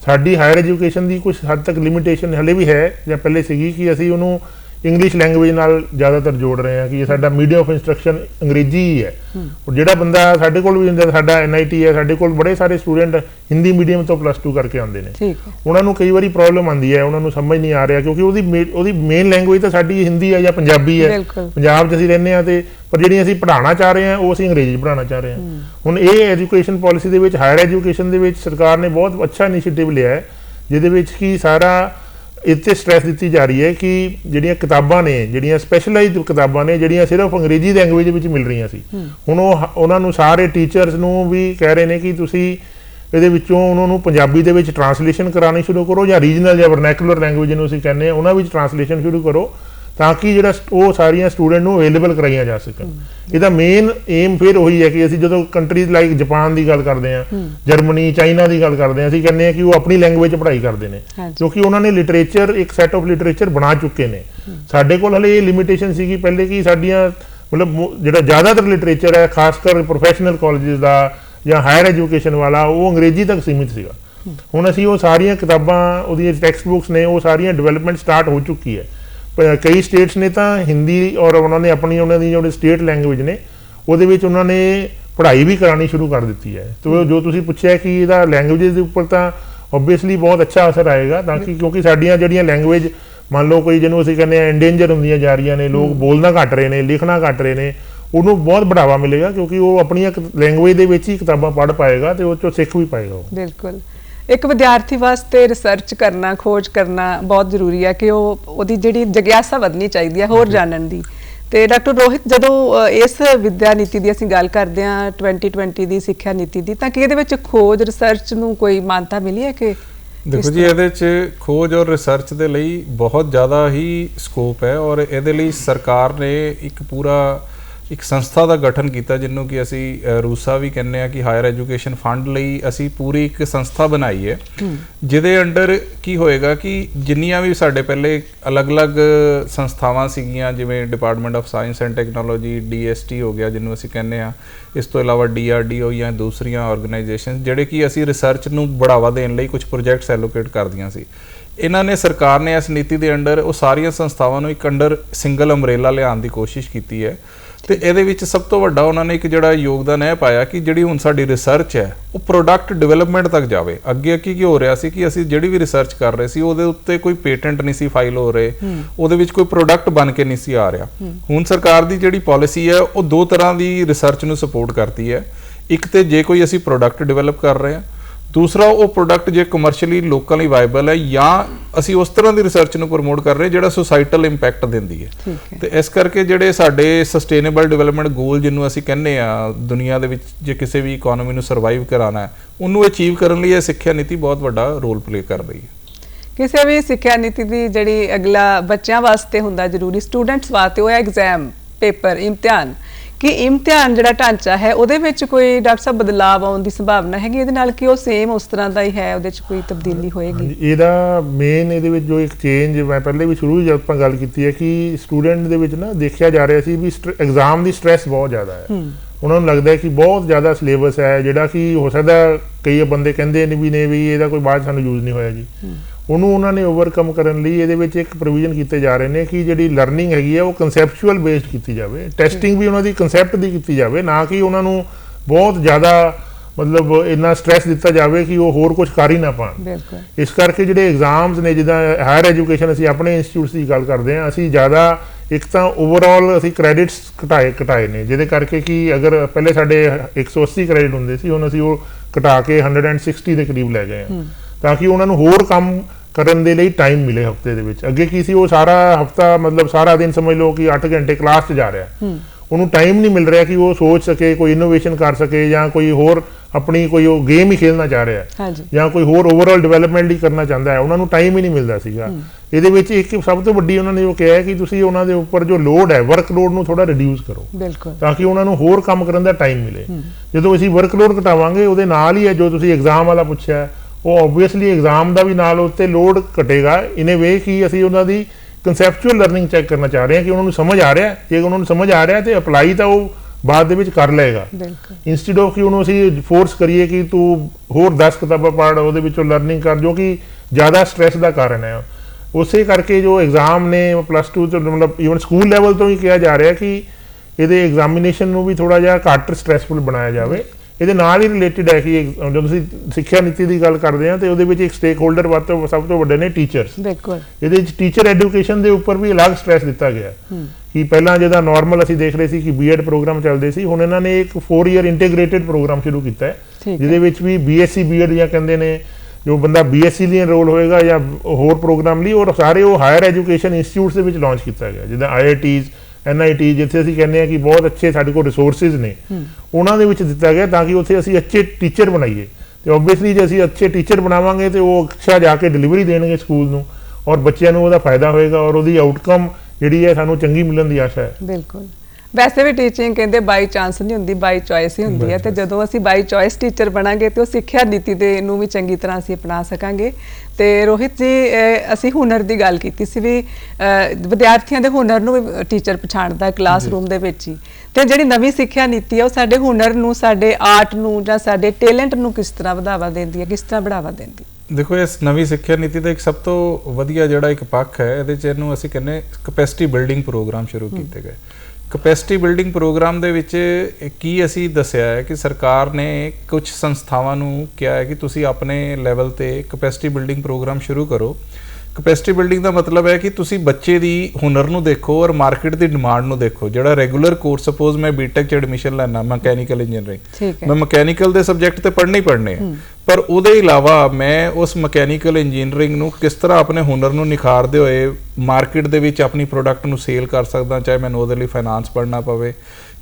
ਸਾਡੀ ਹਾਇਰ ਐਜੂਕੇਸ਼ਨ ਦੀ ਕੁਝ ਹੱਦ ਤੱਕ ਲਿਮਿਟੇਸ਼ਨ ਹਲੇ ਵੀ ਹੈ ਜਾਂ ਪਹਿਲੇ ਸੀਗੀ ਕਿ ਅਸੀਂ ਉਹਨੂੰ ਇੰਗਲਿਸ਼ ਲੈਂਗੁਏਜ ਨਾਲ ਜ਼ਿਆਦਾਤਰ ਜੋੜ ਰਹੇ ਹਾਂ ਕਿ ਇਹ ਸਾਡਾ ਮੀਡੀਅਮ ਆਫ ਇਨਸਟਰਕਸ਼ਨ ਅੰਗਰੇਜ਼ੀ ਹੀ ਹੈ। ਔਰ ਜਿਹੜਾ ਬੰਦਾ ਸਾਡੇ ਕੋਲ ਵੀ ਹੁੰਦਾ ਸਾਡਾ ਐਨਆਈਟੀ ਹੈ ਸਾਡੇ ਕੋਲ ਬੜੇ ਸਾਰੇ ਸਟੂਡੈਂਟ ਹਿੰਦੀ ਮੀਡੀਅਮ ਤੋਂ ਪਲੱਸ 2 ਕਰਕੇ ਆਉਂਦੇ ਨੇ। ਉਹਨਾਂ ਨੂੰ ਕਈ ਵਾਰੀ ਪ੍ਰੋਬਲਮ ਆਉਂਦੀ ਹੈ ਉਹਨਾਂ ਨੂੰ ਸਮਝ ਨਹੀਂ ਆ ਰਿਹਾ ਕਿਉਂਕਿ ਉਹਦੀ ਉਹਦੀ ਮੇਨ ਲੈਂਗੁਏਜ ਤਾਂ ਸਾਡੀ ਹਿੰਦੀ ਹੈ ਜਾਂ ਪੰਜਾਬੀ ਹੈ। ਪੰਜਾਬ 'ਚ ਅਸੀਂ ਰਹਿੰਦੇ ਹਾਂ ਤੇ ਪਰ ਜਿਹੜੀ ਅਸੀਂ ਪੜ੍ਹਾਉਣਾ ਚਾਹ ਰਹੇ ਹਾਂ ਉਹ ਅਸੀਂ ਅੰਗਰੇਜ਼ੀ 'ਚ ਪੜ੍ਹਾਉਣਾ ਚਾਹ ਰਹੇ ਹਾਂ। ਹੁਣ ਇਹ ਐਜੂਕੇਸ਼ਨ ਪਾਲਿਸੀ ਦੇ ਵਿੱਚ ਹਾਇਰ ਐਜੂਕੇਸ਼ਨ ਦੇ ਵਿੱਚ ਸਰਕਾਰ ਨੇ ਬਹੁਤ ਅੱਛਾ ਇਨੀਸ਼ੀਏਟਿਵ ਲਿਆ ਹੈ ਜਿਹਦੇ ਵਿੱਚ ਕੀ ਸਾਰਾ ਇੱਥੇ ਸਟ੍ਰੈਸ ਦਿੱਤੀ ਜਾ ਰਹੀ ਹੈ ਕਿ ਜਿਹੜੀਆਂ ਕਿਤਾਬਾਂ ਨੇ ਜਿਹੜੀਆਂ ਸਪੈਸ਼ਲਾਈਜ਼ਡ ਕਿਤਾਬਾਂ ਨੇ ਜਿਹੜੀਆਂ ਸਿਰਫ ਅੰਗਰੇਜ਼ੀ ਲੈਂਗੁਏਜ ਵਿੱਚ ਮਿਲ ਰਹੀਆਂ ਸੀ। ਹੁਣ ਉਹ ਉਹਨਾਂ ਨੂੰ ਸਾਰੇ ਟੀਚਰਸ ਨੂੰ ਵੀ ਕਹਿ ਰਹੇ ਨੇ ਕਿ ਤੁਸੀਂ ਇਹਦੇ ਵਿੱਚੋਂ ਉਹਨਾਂ ਨੂੰ ਪੰਜਾਬੀ ਦੇ ਵਿੱਚ ਟਰਾਂਸਲੇਸ਼ਨ ਕਰਾਉਣੀ ਸ਼ੁਰੂ ਕਰੋ ਜਾਂ ਰੀਜਨਲ ਜਾਂ ਵਰਨੈਕੂਲਰ ਲੈਂਗੁਏਜ ਨੂੰ ਅਸੀਂ ਕਹਿੰਦੇ ਹਾਂ ਉਹਨਾਂ ਵਿੱਚ ਟਰਾਂਸਲੇਸ਼ਨ ਸ਼ੁਰੂ ਕਰੋ। ਤਾਂ ਕਿ ਜਿਹੜਾ ਉਹ ਸਾਰੀਆਂ ਸਟੂਡੈਂਟ ਨੂੰ ਅਵੇਲੇਬਲ ਕਰਾਈਆਂ ਜਾ ਸਕਣ। ਇਹਦਾ ਮੇਨ ਏਮ ਫਿਰ ਉਹੀ ਹੈ ਕਿ ਅਸੀਂ ਜਦੋਂ ਕੰਟਰੀਜ਼ ਲਾਈਕ ਜਾਪਾਨ ਦੀ ਗੱਲ ਕਰਦੇ ਹਾਂ ਜਰਮਨੀ ਚਾਈਨਾ ਦੀ ਗੱਲ ਕਰਦੇ ਹਾਂ ਅਸੀਂ ਕਹਿੰਦੇ ਹਾਂ ਕਿ ਉਹ ਆਪਣੀ ਲੈਂਗੁਏਜ ਪੜ੍ਹਾਈ ਕਰਦੇ ਨੇ। ਕਿਉਂਕਿ ਉਹਨਾਂ ਨੇ ਲਿਟਰੇਚਰ ਇੱਕ ਸੈਟ ਆਫ ਲਿਟਰੇਚਰ ਬਣਾ ਚੁੱਕੇ ਨੇ। ਸਾਡੇ ਕੋਲ ਹਲੇ ਇਹ ਲਿਮਿਟੇਸ਼ਨ ਸੀਗੀ ਪਹਿਲੇ ਕਿ ਸਾਡੀਆਂ ਮਤਲਬ ਜਿਹੜਾ ਜ਼ਿਆਦਾਤਰ ਲਿਟਰੇਚਰ ਹੈ ਖਾਸ ਕਰ ਪ੍ਰੋਫੈਸ਼ਨਲ ਕਾਲਜਸ ਦਾ ਜਾਂ ਹਾਇਰ ਐਜੂਕੇਸ਼ਨ ਵਾਲਾ ਉਹ ਅੰਗਰੇਜ਼ੀ ਤੱਕ ਸੀਮਿਤ ਸੀਗਾ। ਹੁਣ ਅਸੀਂ ਉਹ ਸਾਰੀਆਂ ਕਿਤਾਬਾਂ ਉਹਦੀਆਂ ਟੈਕਸਟ ਬੁੱਕਸ ਨੇ ਉਹ ਸਾਰੀਆਂ ਡਿਵੈਲਪਮੈਂਟ ਸਟਾਰਟ ਹੋ ਚੁੱਕੀ ਹੈ। ਕਈ ਸਟੇਟਸ ਨੇ ਤਾਂ ਹਿੰਦੀ ਔਰ ਉਹਨਾਂ ਨੇ ਆਪਣੀ ਉਹਨਾਂ ਦੀ ਜਿਹੜੇ ਸਟੇਟ ਲੈਂਗੁਏਜ ਨੇ ਉਹਦੇ ਵਿੱਚ ਉਹਨਾਂ ਨੇ ਪੜ੍ਹਾਈ ਵੀ ਕਰਾਣੀ ਸ਼ੁਰੂ ਕਰ ਦਿੱਤੀ ਹੈ। ਤੇ ਜੋ ਤੁਸੀਂ ਪੁੱਛਿਆ ਕਿ ਇਹਦਾ ਲੈਂਗੁਏਜਸ ਦੇ ਉੱਪਰ ਤਾਂ ਆਬਵੀਅਸਲੀ ਬਹੁਤ ਅੱਛਾ ਅਸਰ ਆਏਗਾ ਤਾਂ ਕਿ ਕਿਉਂਕਿ ਸਾਡੀਆਂ ਜਿਹੜੀਆਂ ਲੈਂਗੁਏਜ ਮੰਨ ਲਓ ਕੋਈ ਜਿਹਨੂੰ ਅਸੀਂ ਕਹਿੰਦੇ ਆ ਇੰਡੇਂਜਰ ਹੁੰਦੀਆਂ ਜਾ ਰਹੀਆਂ ਨੇ ਲੋਕ ਬੋਲਣਾ ਘੱਟ ਰਹੇ ਨੇ ਲਿਖਣਾ ਘੱਟ ਰਹੇ ਨੇ ਉਹਨੂੰ ਬਹੁਤ ਬੜਾਵਾ ਮਿਲੇਗਾ ਕਿਉਂਕਿ ਉਹ ਆਪਣੀਆਂ ਲੈਂਗੁਏਜ ਦੇ ਵਿੱਚ ਹੀ ਕਿਤਾਬਾਂ ਪੜ੍ਹ ਪਾਏਗਾ ਤੇ ਉਹ ਚੋਂ ਸਿੱਖ ਵੀ ਪਾਏਗਾ ਬਿਲਕੁਲ। ਇੱਕ ਵਿਦਿਆਰਥੀ ਵਾਸਤੇ ਰਿਸਰਚ ਕਰਨਾ ਖੋਜ ਕਰਨਾ ਬਹੁਤ ਜ਼ਰੂਰੀ ਹੈ ਕਿ ਉਹ ਉਹਦੀ ਜਿਹੜੀ ਜਗਿਆਸਾ ਵਧਣੀ ਚਾਹੀਦੀ ਹੈ ਹੋਰ ਜਾਣਨ ਦੀ। ਤੇ ਡਾਕਟਰ ਰੋਹਿਤ ਜਦੋਂ ਇਸ ਵਿਦਿਆ ਨੀਤੀ ਦੀ ਅਸੀਂ ਗੱਲ ਕਰਦੇ ਹਾਂ 2020 ਦੀ ਸਿੱਖਿਆ ਨੀਤੀ ਦੀ ਤਾਂ ਕੀ ਇਹਦੇ ਵਿੱਚ ਖੋਜ ਰਿਸਰਚ ਨੂੰ ਕੋਈ ਮਾਨਤਾ ਮਿਲੀ ਹੈ ਕਿ ਦੇਖੋ ਜੀ ਇਹਦੇ 'ਚ ਖੋਜ ਔਰ ਰਿਸਰਚ ਦੇ ਲਈ ਬਹੁਤ ਜ਼ਿਆਦਾ ਹੀ ਸਕੋਪ ਹੈ ਔਰ ਇਹਦੇ ਲਈ ਸਰਕਾਰ ਨੇ ਇੱਕ ਪੂਰਾ ਇੱਕ ਸੰਸਥਾ ਦਾ ਗਠਨ ਕੀਤਾ ਜਿਹਨੂੰ ਕਿ ਅਸੀਂ ਰੂਸਾ ਵੀ ਕਹਿੰਦੇ ਆ ਕਿ ਹਾਇਰ ਐਜੂਕੇਸ਼ਨ ਫੰਡ ਲਈ ਅਸੀਂ ਪੂਰੀ ਇੱਕ ਸੰਸਥਾ ਬਣਾਈ ਹੈ। ਜਿਹਦੇ ਅੰਡਰ ਕੀ ਹੋਏਗਾ ਕਿ ਜਿੰਨੀਆਂ ਵੀ ਸਾਡੇ ਪਹਿਲੇ ਅਲੱਗ-ਅਲੱਗ ਸੰਸਥਾਵਾਂ ਸੀਗੀਆਂ ਜਿਵੇਂ department of science and technology DST ਹੋ ਗਿਆ ਜਿਹਨੂੰ ਅਸੀਂ ਕਹਿੰਦੇ ਆ। ਇਸ ਤੋਂ ਇਲਾਵਾ ਡੀਆਰਡੀਓ ਜਾਂ ਦੂਸਰੀਆਂ ਆਰਗੇਨਾਈਜੇਸ਼ਨਸ ਜਿਹੜੇ ਕਿ ਅਸੀਂ ਰਿਸਰਚ ਨੂੰ ਬੜਾਵਾ ਦੇਣ ਲਈ ਕੁਝ ਪ੍ਰੋਜੈਕਟਸ ਐਲੋਕੇਟ ਕਰਦੀਆਂ ਸੀ। ਇਹਨਾਂ ਨੇ ਸਰਕਾਰ ਨੇ ਇਸ ਨੀਤੀ ਦੇ ਅੰਡਰ ਉਹ ਸਾਰੀਆਂ ਸੰਸਥਾਵਾਂ ਨੂੰ ਇੱਕ ਅੰਡਰ ਸਿੰਗਲ ਅੰਬ੍ਰੇਲਾ ਲਿਆਉਣ ਦੀ ਕੋਸ਼ਿਸ਼ ਕੀਤੀ ਹੈ। ਤੇ ਇਹਦੇ ਵਿੱਚ ਸਭ ਤੋਂ ਵੱਡਾ ਉਹਨਾਂ ਨੇ ਇੱਕ ਜਿਹੜਾ ਯੋਗਦਾਨ ਇਹ ਪਾਇਆ ਕਿ ਜਿਹੜੀ ਹੁਣ ਸਾਡੀ ਰਿਸਰਚ ਹੈ ਉਹ ਪ੍ਰੋਡਕਟ ਡਿਵੈਲਪਮੈਂਟ ਤੱਕ ਜਾਵੇ। ਅੱਗੇ ਕੀ ਕੀ ਹੋ ਰਿਹਾ ਸੀ ਕਿ ਅਸੀਂ ਜਿਹੜੀ ਵੀ ਰਿਸਰਚ ਕਰ ਰਹੇ ਸੀ ਉਹਦੇ ਉੱਤੇ ਕੋਈ ਪੇਟੈਂਟ ਨਹੀਂ ਸੀ ਫਾਈਲ ਹੋ ਰਹੇ। ਉਹਦੇ ਵਿੱਚ ਕੋਈ ਪ੍ਰੋਡਕਟ ਬਣ ਕੇ ਨਹੀਂ ਸੀ ਆ ਰਿਹਾ। ਹੁਣ ਸਰਕਾਰ ਦੀ ਜਿਹੜੀ ਪਾਲਿਸੀ ਹੈ ਉਹ ਦੋ ਤਰ੍ਹਾਂ ਦੀ ਰਿਸਰਚ ਨੂੰ ਸਪੋਰਟ ਕਰਦੀ ਹੈ। ਇੱਕ ਤੇ ਜੇ ਕੋਈ ਅਸੀਂ ਪ੍ਰੋਡਕਟ ਡਿਵੈਲਪ ਕਰ ਰਹੇ ਹਾਂ ਦੂਸਰਾ ਉਹ ਪ੍ਰੋਡਕਟ ਜੇ ਕਮਰਸ਼ੀਅਲੀ ਲੋਕਾਂ ਲਈ ਵਾਇਬਲ ਹੈ ਜਾਂ ਅਸੀਂ ਉਸ ਤਰ੍ਹਾਂ ਦੀ ਰਿਸਰਚ ਨੂੰ ਪ੍ਰਮੋਟ ਕਰ ਰਹੇ ਜਿਹੜਾ ਸੋਸਾਈਟਲ ਇੰਪੈਕਟ ਦਿੰਦੀ ਹੈ। ਤੇ ਇਸ ਕਰਕੇ ਜਿਹੜੇ ਸਾਡੇ ਸਸਟੇਨੇਬਲ ਡਿਵੈਲਪਮੈਂਟ ਗੋਲ ਜਿਹਨੂੰ ਅਸੀਂ ਕਹਿੰਦੇ ਆ ਦੁਨੀਆ ਦੇ ਵਿੱਚ ਜੇ ਕਿਸੇ ਵੀ ਇਕਨੋਮੀ ਨੂੰ ਸਰਵਾਈਵ ਕਰਾਉਣਾ ਹੈ ਉਹਨੂੰ ਅਚੀਵ ਕਰਨ ਲਈ ਇਹ ਸਿੱਖਿਆ ਨੀਤੀ ਬਹੁਤ ਵੱਡਾ ਰੋਲ ਪਲੇ ਕਰ ਰਹੀ ਹੈ। ਕਿਸੇ ਵੀ ਸਿੱਖਿਆ ਨੀਤੀ ਦੀ ਜਿਹੜੀ ਅਗਲਾ ਬੱਚਿਆਂ ਵਾਸਤੇ ਹੁੰਦਾ ਜ਼ਰੂਰੀ ਸਟੂਡੈਂਟਸ ਵਾਸਤੇ ਉਹ ਐਗਜ਼ਾਮ ਪੇਪਰ ਇਮਤਿਹਾਨ। ਕਿ ਇਮਤਿਹਾਨ ਜਿਹੜਾ ਢਾਂਚਾ ਹੈ ਉਹਦੇ ਵਿੱਚ ਕੋਈ ਡਾਕਟਰ ਸਾਹਿਬ ਬਦਲਾਅ ਆਉਣ ਦੀ ਸੰਭਾਵਨਾ ਹੈਗੀ? ਇਹਦੇ ਨਾਲ ਕਿ ਉਹ ਸੇਮ ਉਸ ਤਰ੍ਹਾਂ ਦਾ ਹੀ ਹੈ ਉਹਦੇ ਵਿੱਚ ਕੋਈ ਤਬਦੀਲੀ ਹੋਏਗੀ? ਇਹਦਾ ਮੇਨ ਇਹਦੇ ਵਿੱਚ ਜੋ ਇੱਕ ਚੇਂਜ ਮੈਂ ਪਹਿਲੇ ਵੀ ਸ਼ੁਰੂ ਜਦ ਆਪਾਂ ਗੱਲ ਕੀਤੀ ਹੈ ਕਿ ਸਟੂਡੈਂਟ ਦੇ ਵਿੱਚ ਨਾ ਦੇਖਿਆ ਜਾ ਰਿਹਾ ਸੀ ਵੀ ਐਗਜ਼ਾਮ ਦੀ ਸਟ੍ਰੈਸ ਬਹੁਤ ਜ਼ਿਆਦਾ ਹੈ। ਉਹਨਾਂ ਨੂੰ ਲੱਗਦਾ ਹੈ ਕਿ ਬਹੁਤ ਜ਼ਿਆਦਾ ਸਿਲੇਬਸ ਹੈ ਜਿਹੜਾ ਕਿ ਹੋ ਸਕਦਾ ਕਈ ਬੰਦੇ ਕਹਿੰਦੇ ਨੇ ਵੀ ਨੇ ਵੀ ਇਹਦਾ ਕੋਈ ਬਾਅਦ ਸਾਨੂੰ ਯੂਜ਼ ਨਹੀਂ ਹੋਇਆ ਜੀ। ਉਹਨੂੰ ਉਹਨਾਂ ਨੇ ਓਵਰਕਮ ਕਰਨ ਲਈ ਇਹਦੇ ਵਿੱਚ ਇੱਕ ਪ੍ਰੋਵੀਜ਼ਨ ਕੀਤੇ ਜਾ ਰਹੇ ਨੇ ਕਿ ਜਿਹੜੀ ਲਰਨਿੰਗ ਹੈਗੀ ਹੈ ਉਹ ਕਨਸੈਪਚੁਅਲ ਬੇਸਡ ਕੀਤੀ ਜਾਵੇ। ਟੈਸਟਿੰਗ ਵੀ ਉਹਨਾਂ ਦੀ ਕਨਸੈਪਟ ਦੀ ਕੀਤੀ ਜਾਵੇ ਨਾ ਕਿ ਉਹਨਾਂ ਨੂੰ ਬਹੁਤ ਜ਼ਿਆਦਾ ਮਤਲਬ ਇੰਨਾ ਸਟ੍ਰੈਸ ਦਿੱਤਾ ਜਾਵੇ ਕਿ ਉਹ ਹੋਰ ਕੁਝ ਕਰ ਹੀ ਨਾ ਪਾਣ। ਬਿਲਕੁਲ। ਇਸ ਕਰਕੇ ਜਿਹੜੇ ਐਗਜ਼ਾਮਸ ਨੇ ਜਿੱਦਾਂ ਹਾਇਰ ਐਜੂਕੇਸ਼ਨ ਅਸੀਂ ਆਪਣੇ ਇੰਸਟੀਚਿਊਟਸ ਦੀ ਗੱਲ ਕਰਦੇ ਹਾਂ ਅਸੀਂ ਜ਼ਿਆਦਾ ਇੱਕ ਤਾਂ ਓਵਰਆਲ ਅਸੀਂ ਕ੍ਰੈਡਿਟਸ ਘਟਾਏ ਘਟਾਏ ਨੇ ਜਿਹਦੇ ਕਰਕੇ ਕਿ ਅਗਰ ਪਹਿਲੇ ਸਾਡੇ 180 ਕ੍ਰੈਡਿਟ ਹੁੰਦੇ ਸੀ ਹੁਣ ਅਸੀਂ ਉਹ ਘਟਾ ਕੇ 160 ਦੇ ਕਰੀਬ ਲੈ ਗਏ ਹਾਂ। ਤਾਂ ਕਿ ਉਹਨਾਂ ਨੂੰ ਹੋਰ ਕੰਮ ਕਰਨ ਦੇ ਲਈ ਟਾਈਮ ਮਿਲੇ ਹਫ਼ਤੇ ਦੇ ਵਿੱਚ। ਅੱਗੇ ਕੀ ਸੀ ਉਹ ਸਾਰਾ ਹਫਤਾ ਮਤਲਬ ਸਾਰਾ ਦਿਨ ਸਮਝ ਲਓ ਕਿ 8 ਘੰਟੇ ਕਲਾਸ 'ਚ ਜਾ ਰਿਹਾ। ਉਹਨੂੰ ਟਾਈਮ ਨਹੀਂ ਮਿਲ ਰਿਹਾ ਕਿ ਉਹ ਸੋਚ ਸਕੇ ਕੋਈ ਇਨੋਵੇਸ਼ਨ ਕਰ ਸਕੇ ਜਾਂ ਕੋਈ ਹੋਰ ਆਪਣੀ ਕੋਈ ਉਹ ਗੇਮ ਹੀ ਖੇਡਣਾ ਚਾਹ ਰਿਹਾ। ਜਾਂ ਕੋਈ ਹੋਰ ਓਵਰਆਲ ਡਿਵੈਲਪਮੈਂਟ ਲਈ ਕਰਨਾ ਚਾਹੁੰਦਾ ਹੈ। ਉਹਨਾਂ ਨੂੰ ਟਾਈਮ ਹੀ ਨਹੀਂ ਮਿਲਦਾ ਸੀਗਾ। ਇਹਦੇ ਵਿੱਚ ਇੱਕ ਸਭ ਤੋਂ ਵੱਡੀ ਉਹਨਾਂ ਨੇ ਉਹ ਕਿਹਾ ਹੈ ਕਿ ਤੁਸੀਂ ਉਹਨਾਂ ਦੇ ਉੱਪਰ ਜੋ ਲੋਡ ਹੈ ਵਰਕ ਲੋਡ ਨੂੰ ਥੋੜਾ ਰਿਡਿਊਸ ਕਰੋ। ਬਿਲਕੁਲ। ਤਾਂ ਕਿ ਉਹਨਾਂ ਨੂੰ ਹੋਰ ਕੰਮ ਕਰਨ ਦਾ ਟਾਈਮ ਮਿਲੇ। ਜਦੋਂ ਅਸੀਂ ਵਰਕ ਲੋਡ ਘਟਾਵਾਂਗੇ ਉਹਦੇ ਨਾਲ ਹੀ ਹੈ ਜੋ ਤੁਸੀਂ ਐਗਜ਼ਾਮ ਵਾਲਾ ਪੁੱਛਿਆ ਉਹ ਆਬਵੀਅਸਲੀ ਐਗਜ਼ਾਮ ਦਾ ਵੀ ਨਾਲ ਉੱਤੇ ਲੋਡ ਘਟੇਗਾ। ਇਨ ਵੇ ਕਿ ਅਸੀਂ ਉਹਨਾਂ ਦੀ ਕਨਸੈਪਚੁਅਲ ਲਰਨਿੰਗ ਚੈੱਕ ਕਰਨਾ ਚਾਹ ਰਹੇ ਹਾਂ ਕਿ ਉਹਨਾਂ ਨੂੰ ਸਮਝ ਆ ਰਿਹਾ ਜੇ ਉਹਨਾਂ ਨੂੰ ਸਮਝ ਆ ਰਿਹਾ ਤੇ ਅਪਲਾਈ ਤਾਂ ਉਹ ਬਾਅਦ ਦੇ ਵਿੱਚ ਕਰ ਲਏਗਾ। ਬਿਲਕੁਲ। ਇੰਸਟੀਡ ਆਫ ਕਿ ਉਹਨੂੰ ਅਸੀਂ ਫੋਰਸ ਕਰੀਏ ਕਿ ਤੂੰ ਹੋਰ 10 ਕਿਤਾਬਾਂ ਪੜ੍ਹ ਉਹਦੇ ਵਿੱਚੋਂ ਲਰਨਿੰਗ ਕਰ ਜੋ ਕਿ ਜ਼ਿਆਦਾ ਸਟ੍ਰੈਸ ਦਾ ਕਾਰਨ ਹੈ। ਉਸੇ ਕਰਕੇ ਜੋ ਐਗਜ਼ਾਮ ਨੇ ਪਲੱਸ 2 ਤੋਂ ਮਤਲਬ ਈਵਨ ਸਕੂਲ ਲੈਵਲ ਤੋਂ ਹੀ ਕਿਹਾ ਜਾ ਰਿਹਾ ਕਿ ਇਹਦੇ ਐਗਜ਼ਾਮੀਨੇਸ਼ਨ ਨੂੰ ਵੀ ਥੋੜਾ ਜਿਹਾ ਘੱਟ ਸਟ੍ਰੈਸਫੁਲ ਬਣਾਇਆ ਜਾਵੇ। ਇਹਦੇ ਨਾਲ ਹੀ ਰਿਲੇਟਡ ਹੈ ਕਿ ਜਦੋਂ ਅਸੀਂ ਸਿੱਖਿਆ ਨੀਤੀ ਦੀ ਗੱਲ ਕਰਦੇ ਹਾਂ ਤੇ ਉਹਦੇ ਵਿੱਚ ਇੱਕ ਸਟੇਕ ਹੋਲਡਰ ਵੱਧ ਤੋਂ ਸਭ ਤੋਂ ਵੱਡੇ ਨੇ ਟੀਚਰਸ ਬਿਲਕੁਲ। ਇਹਦੇ ਵਿੱਚ ਟੀਚਰ ਐਜੂਕੇਸ਼ਨ ਦੇ ਉੱਪਰ ਵੀ ਅਲੱਗ ਸਟ੍ਰੈਸ ਦਿੱਤਾ ਗਿਆ। ਕਿ ਪਹਿਲਾਂ ਜਿਹਦਾ ਨਾਰਮਲ ਅਸੀਂ ਦੇਖ ਰਹੇ ਸੀ ਕਿ ਬੀਐਡ ਪ੍ਰੋਗਰਾਮ ਚੱਲਦੇ ਸੀ ਹੁਣ ਇਹਨਾਂ ਨੇ ਇੱਕ 4 ਇਅਰ ਇੰਟੀਗ੍ਰੇਟਿਡ ਪ੍ਰੋਗਰਾਮ ਸ਼ੁਰੂ ਕੀਤਾ ਹੈ। ਜਿਹਦੇ ਵਿੱਚ ਵੀ ਬੀਐਸਸੀ ਬੀਐਡ ਜਾਂ ਕਹਿੰਦੇ ਨੇ ਜੋ ਬੰਦਾ ਬੀਐਸਸੀ ਲਈ ਐਨਰੋਲ ਹੋਏਗਾ ਜਾਂ ਹੋਰ ਪ੍ਰੋਗਰਾਮ ਲਈ ਔਰ ਸਾਰੇ ਉਹ ਹਾਇਰ ਐਜੂਕੇਸ਼ਨ ਇੰਸਟੀਚਿਊਟਸ ਦੇ ਵਿੱਚ ਲਾਂਚ ਕੀਤਾ ਗਿਆ। ਜਿੱਦਾਂ ਆਈਆਈਟੀਜ਼ ਐਨਆਈਟੀ ਜਿੱਥੇ ਅਸੀਂ ਕਹਿੰਦੇ ਆ ਕਿ ਬਹੁਤ ਅੱਛੇ ਸਾਡੇ ਕੋਲ ਰਿਸੋਰਸਿਸ ਨੇ ਉਹਨਾਂ ਦੇ ਵਿੱਚ ਦਿੱਤਾ ਗਿਆ ਤਾਂ ਕਿ ਉੱਥੇ ਅਸੀਂ ਅੱਛੇ ਟੀਚਰ ਬਣਾਈਏ। ਤੇ ਆਬਵੀਅਸਲੀ ਜੇ ਅਸੀਂ ਅੱਛੇ ਟੀਚਰ ਬਣਾਵਾਂਗੇ ਤੇ ਉਹ ਅੱਛਾ ਜਾ ਕੇ ਡਿਲੀਵਰੀ ਦੇਣਗੇ ਸਕੂਲ ਨੂੰ ਔਰ ਬੱਚਿਆਂ ਨੂੰ ਉਹਦਾ ਫਾਇਦਾ ਹੋਏਗਾ ਔਰ ਉਹਦੀ ਆਊਟਕਮ ਜਿਹੜੀ ਹੈ ਸਾਨੂੰ ਚੰਗੀ ਮਿਲਣ ਦੀ ਆਸ਼ਾ ਹੈ। ਬਿਲਕੁਲ। ਵੈਸੇ ਵੀ ਟੀਚਿੰਗ ਕਹਿੰਦੇ ਬਾਈ ਚਾਂਸ ਨਹੀਂ ਹੁੰਦੀ ਬਾਈ ਚੋਇਸ ਹੀ ਹੁੰਦੀ ਹੈ। ਤੇ ਜਦੋਂ ਅਸੀਂ ਬਾਈ ਚੋਇਸ ਟੀਚਰ ਬਣਾਂਗੇ ਤੇ ਉਹ ਸਿੱਖਿਆ ਨੀਤੀ ਦੇ ਨੂੰ ਵੀ ਚੰਗੀ ਤਰ੍ਹਾਂ ਅਸੀਂ ਅਪਣਾ ਸਕਾਂਗੇ। ਤੇ ਰੋਹਿਤ ਜੀ ਅਸੀਂ ਹੁਨਰ ਦੀ ਗੱਲ ਕੀਤੀ ਸੀ ਵੀ ਵਿਦਿਆਰਥੀਆਂ ਦੇ ਹੁਨਰ ਨੂੰ ਵੀ ਟੀਚਰ ਪਛਾਣਦਾ ਹੈ ਕਲਾਸਰੂਮ ਦੇ ਵਿੱਚ ਹੀ। ਤੇ ਜਿਹੜੀ ਨਵੀਂ ਸਿੱਖਿਆ ਨੀਤੀ ਹੈ ਉਹ ਸਾਡੇ ਹੁਨਰ ਨੂੰ ਸਾਡੇ ਆਰਟ ਨੂੰ ਜਾਂ ਸਾਡੇ ਟੈਲੈਂਟ ਨੂੰ ਕਿਸ ਤਰ੍ਹਾਂ ਵਧਾਵਾ ਦਿੰਦੀ ਹੈ ਕਿਸ ਤਰ੍ਹਾਂ ਬੜਾਵਾ ਦਿੰਦੀ ਹੈ? ਦੇਖੋ ਇਸ ਨਵੀਂ ਸਿੱਖਿਆ ਨੀਤੀ ਦਾ ਇੱਕ ਸਭ ਤੋਂ ਵਧੀਆ ਜਿਹੜਾ ਇੱਕ ਪੱਖ ਹੈ ਇਹਦੇ ਚ ਇਹਨੂੰ ਅਸੀਂ ਕਹਿੰਦੇ ਕਪੈਸਿਟੀ ਬਿਲਡਿੰਗ ਪ੍ਰੋਗਰਾਮ ਸ਼ੁਰੂ ਕੀਤੇ ਗਏ। ਕਪੈਸਿਟੀ ਬਿਲਡਿੰਗ ਪ੍ਰੋਗਰਾਮ ਦੇ ਵਿੱਚ ਕੀ ਅਸੀਂ ਦੱਸਿਆ ਹੈ ਕਿ ਸਰਕਾਰ ਨੇ ਕੁਝ ਸੰਸਥਾਵਾਂ ਨੂੰ ਕਿਹਾ ਹੈ ਕਿ ਤੁਸੀਂ ਆਪਣੇ ਲੈਵਲ ਤੇ ਕਪੈਸਿਟੀ ਬਿਲਡਿੰਗ ਪ੍ਰੋਗਰਾਮ ਸ਼ੁਰੂ ਕਰੋ। ਕਪੈਸਿਟੀ ਬਿਲਡਿੰਗ ਦਾ ਮਤਲਬ ਹੈ ਕਿ ਤੁਸੀਂ ਬੱਚੇ ਦੀ ਹੁਨਰ ਨੂੰ ਦੇਖੋ ਔਰ ਮਾਰਕੀਟ ਦੀ ਡਿਮਾਂਡ ਨੂੰ ਦੇਖੋ। ਜਿਹੜਾ ਰੈਗੂਲਰ ਕੋਰਸ ਸਪੋਜ਼ ਮੈਂ ਬੀਟੈਕ ਚ ਐਡਮਿਸ਼ਨ ਲੈਣਾ ਮਕੈਨੀਕਲ ਇੰਜੀਨੀਅਰਿੰਗ ਮੈਂ ਮਕੈਨੀਕਲ ਦੇ ਸਬਜੈਕਟ ਤੇ ਪੜ੍ਹਨੇ ਹੀ ਪੜ੍ਹਨੇ ਆ। ਪਰ ਉਹਦੇ ਇਲਾਵਾ ਮੈਂ ਉਸ ਮਕੈਨੀਕਲ ਇੰਜੀਨੀਅਰਿੰਗ ਨੂੰ ਕਿਸ ਤਰ੍ਹਾਂ ਆਪਣੇ ਹੁਨਰ ਨੂੰ ਨਿਖਾਰਦੇ ਹੋਏ ਮਾਰਕੀਟ ਦੇ ਵਿੱਚ ਆਪਣੀ ਪ੍ਰੋਡਕਟ ਨੂੰ ਸੇਲ ਕਰ ਸਕਦਾ ਚਾਹੇ ਮੈਨੂੰ ਉਹਦੇ ਲਈ ਫਾਈਨਾਂਸ ਪੜ੍ਹਨਾ ਪਵੇ।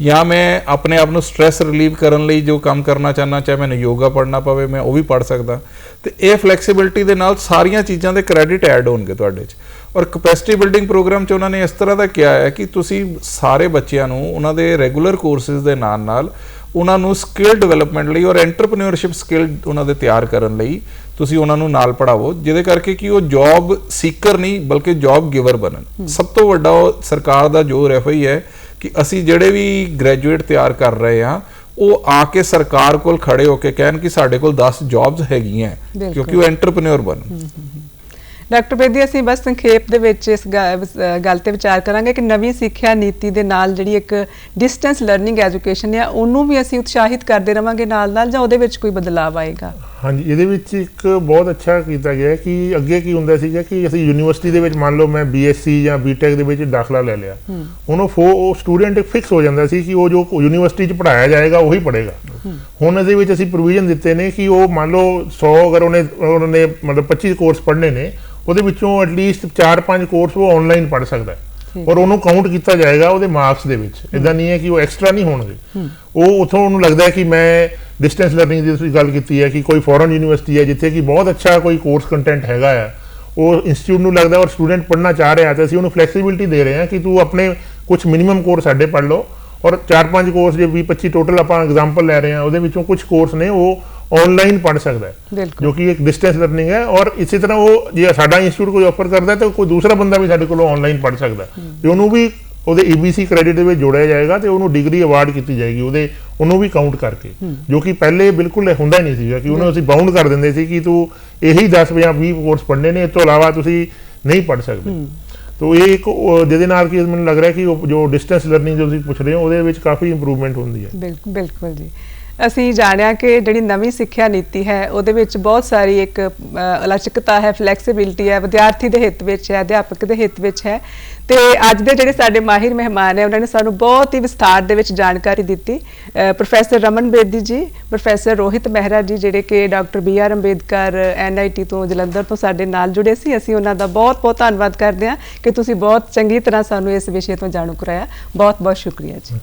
ਜਾਂ ਮੈਂ ਆਪਣੇ ਆਪ ਨੂੰ ਸਟ्रेस ਰਿਲੀਵ ਕਰਨ ਲਈ ਜੋ ਕੰਮ ਕਰਨਾ ਚਾਹਨਾ ਚਾਹੇ ਮੈਨੂੰ ਯੋਗਾ ਪੜ੍ਹਨਾ ਪਵੇ ਮੈਂ ਉਹ ਵੀ ਪੜ੍ਹ ਸਕਦਾ। ਤੇ ਇਹ ਫਲੈਕਸੀਬਿਲਟੀ ਦੇ ਨਾਲ ਸਾਰੀਆਂ ਚੀਜ਼ਾਂ ਦੇ ਕ੍ਰੈਡਿਟ ਐਡ ਹੋਣਗੇ ਤੁਹਾਡੇ 'ਚ। ਔਰ ਕਪੈਸਿਟੀ ਬਿਲਡਿੰਗ ਪ੍ਰੋਗਰਾਮ 'ਚ ਉਹਨਾਂ ਨੇ ਇਸ ਤਰ੍ਹਾਂ ਦਾ ਕਿਹਾ ਹੈ ਕਿ ਤੁਸੀਂ ਸਾਰੇ ਬੱਚਿਆਂ ਨੂੰ ਉਹਨਾਂ ਦੇ ਰੈਗੂਲਰ ਕੋਰਸਿਸ ਦੇ ਨਾਲ ਨਾਲ ਉਹਨਾਂ ਨੂੰ ਸਕਿੱਲ ਡਿਵੈਲਪਮੈਂਟ ਲਈ ਔਰ ਐਂਟਰਪ੍ਰੀਨਿਓਰਸ਼ਿਪ ਸਕਿੱਲ ਉਹਨਾਂ ਦੇ ਤਿਆਰ ਕਰਨ ਲਈ ਤੁਸੀਂ ਉਹਨਾਂ ਨੂੰ ਨਾਲ ਪੜਾਵੋ ਜਿਹਦੇ ਕਰਕੇ ਕਿ ਉਹ ਜੌਬ ਸੀਕਰ ਨਹੀਂ ਬਲਕਿ ਜੌਬ ਗਿਵਰ ਬਣਨ। ਸਭ ਤੋਂ ਵੱਡਾ ਸਰਕਾਰ ਦਾ ਜੋਰ ਹੀ ਹੈ ਕਿ ਅਸੀਂ ਜਿਹੜੇ ਵੀ ਗ੍ਰੈਜੂਏਟ ਤਿਆਰ ਕਰ ਰਹੇ ਹਾਂ ਉਹ ਆ ਕੇ ਸਰਕਾਰ ਕੋਲ ਖੜੇ ਹੋ ਕੇ ਕਹਿਣ ਕਿ ਸਾਡੇ ਕੋਲ 10 ਜੌਬਸ ਹੈਗੀਆਂ। ਕਿਉਂਕਿ ਉਹ ਐਂਟਰਪ੍ਰੀਨਿਓਰ ਬਣਨ ਡਾਕਟਰ ਬੇਦੀ ਅਸੀਂ ਬਸ ਸੰਖੇਪ ਦੇ ਵਿੱਚ ਇਸ ਗੱਲ ਤੇ ਵਿਚਾਰ ਕਰਾਂਗੇ ਕਿ ਨਵੀਂ ਸਿੱਖਿਆ ਨੀਤੀ ਦੇ ਨਾਲ ਜਿਹੜੀ ਇੱਕ ਡਿਸਟੈਂਸ ਲਰਨਿੰਗ ਐਜੂਕੇਸ਼ਨ ਹੈ ਉਹਨੂੰ ਵੀ ਅਸੀਂ ਉਤਸ਼ਾਹਿਤ ਕਰਦੇ ਰਵਾਂਗੇ ਨਾਲ ਨਾਲ ਜਾਂ ਉਹਦੇ ਵਿੱਚ ਕੋਈ ਬਦਲਾਅ ਆਏਗਾ? ਹਾਂਜੀ ਇਹਦੇ ਵਿੱਚ ਇੱਕ ਬਹੁਤ ਅੱਛਾ ਕੀਤਾ ਗਿਆ ਕਿ ਅੱਗੇ ਕੀ ਹੁੰਦਾ ਸੀਗਾ ਕਿ ਅਸੀਂ ਯੂਨੀਵਰਸਿਟੀ ਦੇ ਵਿੱਚ ਮੰਨ ਲਓ ਮੈਂ ਬੀਐਸਸੀ ਜਾਂ ਬੀਟੈਕ ਦੇ ਵਿੱਚ ਦਾਖਲਾ ਲੈ ਲਿਆ। ਹੁਣ ਉਹ ਫੋ ਉਹ ਸਟੂਡੈਂਟ ਫਿਕਸ ਹੋ ਜਾਂਦਾ ਸੀ ਕਿ ਉਹ ਜੋ ਯੂਨੀਵਰਸਿਟੀ 'ਚ ਪੜਾਇਆ ਜਾਏਗਾ ਉਹੀ ਪੜ੍ਹੇਗਾ। ਹੁਣ ਇਹਦੇ ਵਿੱਚ ਅਸੀਂ ਪ੍ਰੋਵੀਜ਼ਨ ਦਿੱਤੇ ਨੇ ਕਿ ਉਹ ਮੰਨ ਲਓ 100 ਅਗਰ ਉਹਨੇ ਉਹਨੇ ਮਤਲਬ 25 ਕੋਰਸ ਪੜ੍ਹਨੇ ਨੇ ਉਹਦੇ ਵਿੱਚੋਂ ਐਟਲੀਸਟ 4-5 ਕੋਰਸ ਉਹ ਆਨਲਾਈਨ ਪੜ੍ਹ ਸਕਦਾ ਹੈ। ਔਰ ਉਹਨੂੰ ਕਾਊਂਟ ਕੀਤਾ ਜਾਏਗਾ ਉਹਦੇ ਮਾਰਕਸ ਦੇ ਵਿੱਚ। ਇਦਾਂ ਨਹੀਂ ਹੈ ਕਿ ਉਹ ਐਕਸਟਰਾ ਨਹੀਂ ਹੋਣਗੇ। ਉਹ ਉਥੋਂ ਉਹਨੂੰ ਲੱਗਦਾ ਹੈ ਕਿ ਮੈਂ ਡਿਸਟੈਂਸ ਲਰਨਿੰਗ ਦੀ ਤੁਸੀਂ ਗੱਲ ਕੀਤੀ ਹੈ ਕਿ ਕੋਈ ਫੋਰਨ ਯੂਨੀਵਰਸਿਟੀ ਹੈ ਜਿੱਥੇ ਕਿ ਬਹੁਤ ਅੱਛਾ ਕੋਈ ਕੋਰਸ ਕੰਟੈਂਟ ਹੈਗਾ ਆ ਉਹ ਇੰਸਟੀਚਿਊਟ ਨੂੰ ਲੱਗਦਾ ਔਰ ਸਟੂਡੈਂਟ ਪੜ੍ਹਨਾ ਚਾਹ ਰਿਹਾ ਤਾਂ ਅਸੀਂ ਉਹਨੂੰ ਫਲੈਕਸੀਬਿਲਿਟੀ ਦੇ ਰਹੇ ਹਾਂ ਕਿ ਤੂੰ ਆਪਣੇ ਕੁਝ ਮਿਨੀਮਮ ਕੋਰਸ ਸਾਡੇ ਪੜ੍ਹ ਲਓ। ਔਰ 4-5 ਕੋਰਸ ਜੇ 20-25 ਟੋਟਲ ਆਪਾਂ ਐਗਜ਼ਾਮਪਲ ਲੈ ਰਹੇ ਹਾਂ ਉਹਦੇ ਵਿੱਚੋਂ ਕੁਝ ਕੋਰਸ ਨੇ ਉਹ ਸਕਦਾ ਹੈ ਬਿਲਕੁਲ। ਜੋ ਕਿ ਇੱਕ ਡਿਸਟੈਂਸ ਲਰਨਿੰਗ ਹੈ ਔਰ ਇਸੇ ਤਰ੍ਹਾਂ ਉਹ ਜੇ ਸਾਡਾ ਇੰਸਟੀਚਿਊਟ ਕੋਈ ਆਫਰ ਕਰਦਾ ਹੈ ਤਾਂ ਕੋਈ ਦੂਸਰਾ ਬੰਦਾ ਵੀ ਸਾਡੇ ਕੋਲੋਂ ਆਨਲਾਈਨ ਪੜ੍ਹ ਸਕਦਾ ਤੇ ਉਹਨੂੰ ਵੀ ਉਹਦੇ EBC ਕ੍ਰੈਡਿਟ ਦੇ ਵਿੱਚ ਜੋੜਿਆ ਜਾਏਗਾ ਤੇ ਉਹਨੂੰ ਡਿਗਰੀ ਅਵਾਰਡ ਕੀਤੀ ਜਾਏਗੀ ਉਹਦੇ ਉਹਨੂੰ ਵੀ ਕਾਊਂਟ ਕਰਕੇ। ਜੋ ਕਿ ਪਹਿਲੇ ਬਿਲਕੁਲ ਹੁੰਦਾ ਨਹੀਂ ਸੀਗਾ ਕਿ ਉਹਨੂੰ ਅਸੀਂ ਬਾਉਂਡ ਕਰ ਦਿੰਦੇ ਸੀ ਕਿ ਤੂੰ ਇਹੀ 10 ਜਾਂ 20 ਕੋਰਸ ਪੜ੍ਹਨੇ ਨੇ ਇਸ ਤੋਂ ਇਲਾਵਾ ਤੁਸੀਂ ਨਹੀਂ ਪੜ੍ਹ ਸਕਦੇ। ਤੋ ਇਹ ਇੱਕ ਜਿਹਦੇ ਨਾਲ ਕਿ ਮੈਨੂੰ ਲੱਗ ਰਿਹਾ ਕਿ ਜੋ ਡਿਸਟੈਂਸ ਲਰਨਿੰਗ ਜੋ ਤੁਸੀਂ ਪੁੱਛ ਰਹੇ ਹੋ ਉਹਦੇ ਵਿੱਚ ਕਾਫੀ ਇੰਪਰੂਵਮੈਂਟ ਹੁੰਦੀ ਹੈ। ਬਿਲਕੁਲ ਬਿਲਕੁਲ ਜੀ। ਅਸੀਂ ਜਾਣਿਆ ਕਿ ਜਿਹੜੀ ਨਵੀਂ ਸਿੱਖਿਆ ਨੀਤੀ ਹੈ ਉਹਦੇ ਵਿੱਚ ਬਹੁਤ ਸਾਰੀ ਇੱਕ ਅ, ਲਚਕਤਾ ਹੈ ਫਲੈਕਸੀਬਿਲਟੀ ਹੈ ਵਿਦਿਆਰਥੀ ਦੇ ਹਿੱਤ ਵਿੱਚ ਹੈ ਅਧਿਆਪਕ ਦੇ ਹਿੱਤ ਵਿੱਚ ਹੈ। ਤੇ ਅੱਜ ਦੇ ਜਿਹੜੇ ਸਾਡੇ ਮਾਹਿਰ ਮਹਿਮਾਨ ਹੈ ਉਹਨਾਂ ਨੇ ਸਾਨੂੰ ਬਹੁਤ ਹੀ ਵਿਸਥਾਰ ਦੇ ਵਿੱਚ ਜਾਣਕਾਰੀ ਦਿੱਤੀ। ਪ੍ਰੋਫੈਸਰ ਰਮਨ ਬੇਦੀ ਜੀ ਪ੍ਰੋਫੈਸਰ ਰੋਹਿਤ ਮਹਿਰਾ ਜੀ ਜਿਹੜੇ ਕਿ doctor B R Ambedkar NIT ਤੋਂ ਜਲੰਧਰ ਤੋਂ ਸਾਡੇ ਨਾਲ ਜੁੜੇ ਸੀ। ਅਸੀਂ ਉਹਨਾਂ ਦਾ ਬਹੁਤ ਬਹੁਤ ਧੰਨਵਾਦ ਕਰਦੇ ਹਾਂ ਕਿ ਤੁਸੀਂ ਬਹੁਤ ਚੰਗੀ ਤਰ੍ਹਾਂ ਸਾਨੂੰ ਇਸ ਵਿਸ਼ੇ ਤੋਂ ਜਾਣੂ ਕਰਾਇਆ। ਬਹੁਤ ਬਹੁਤ ਸ਼ੁਕਰੀਆ ਜੀ।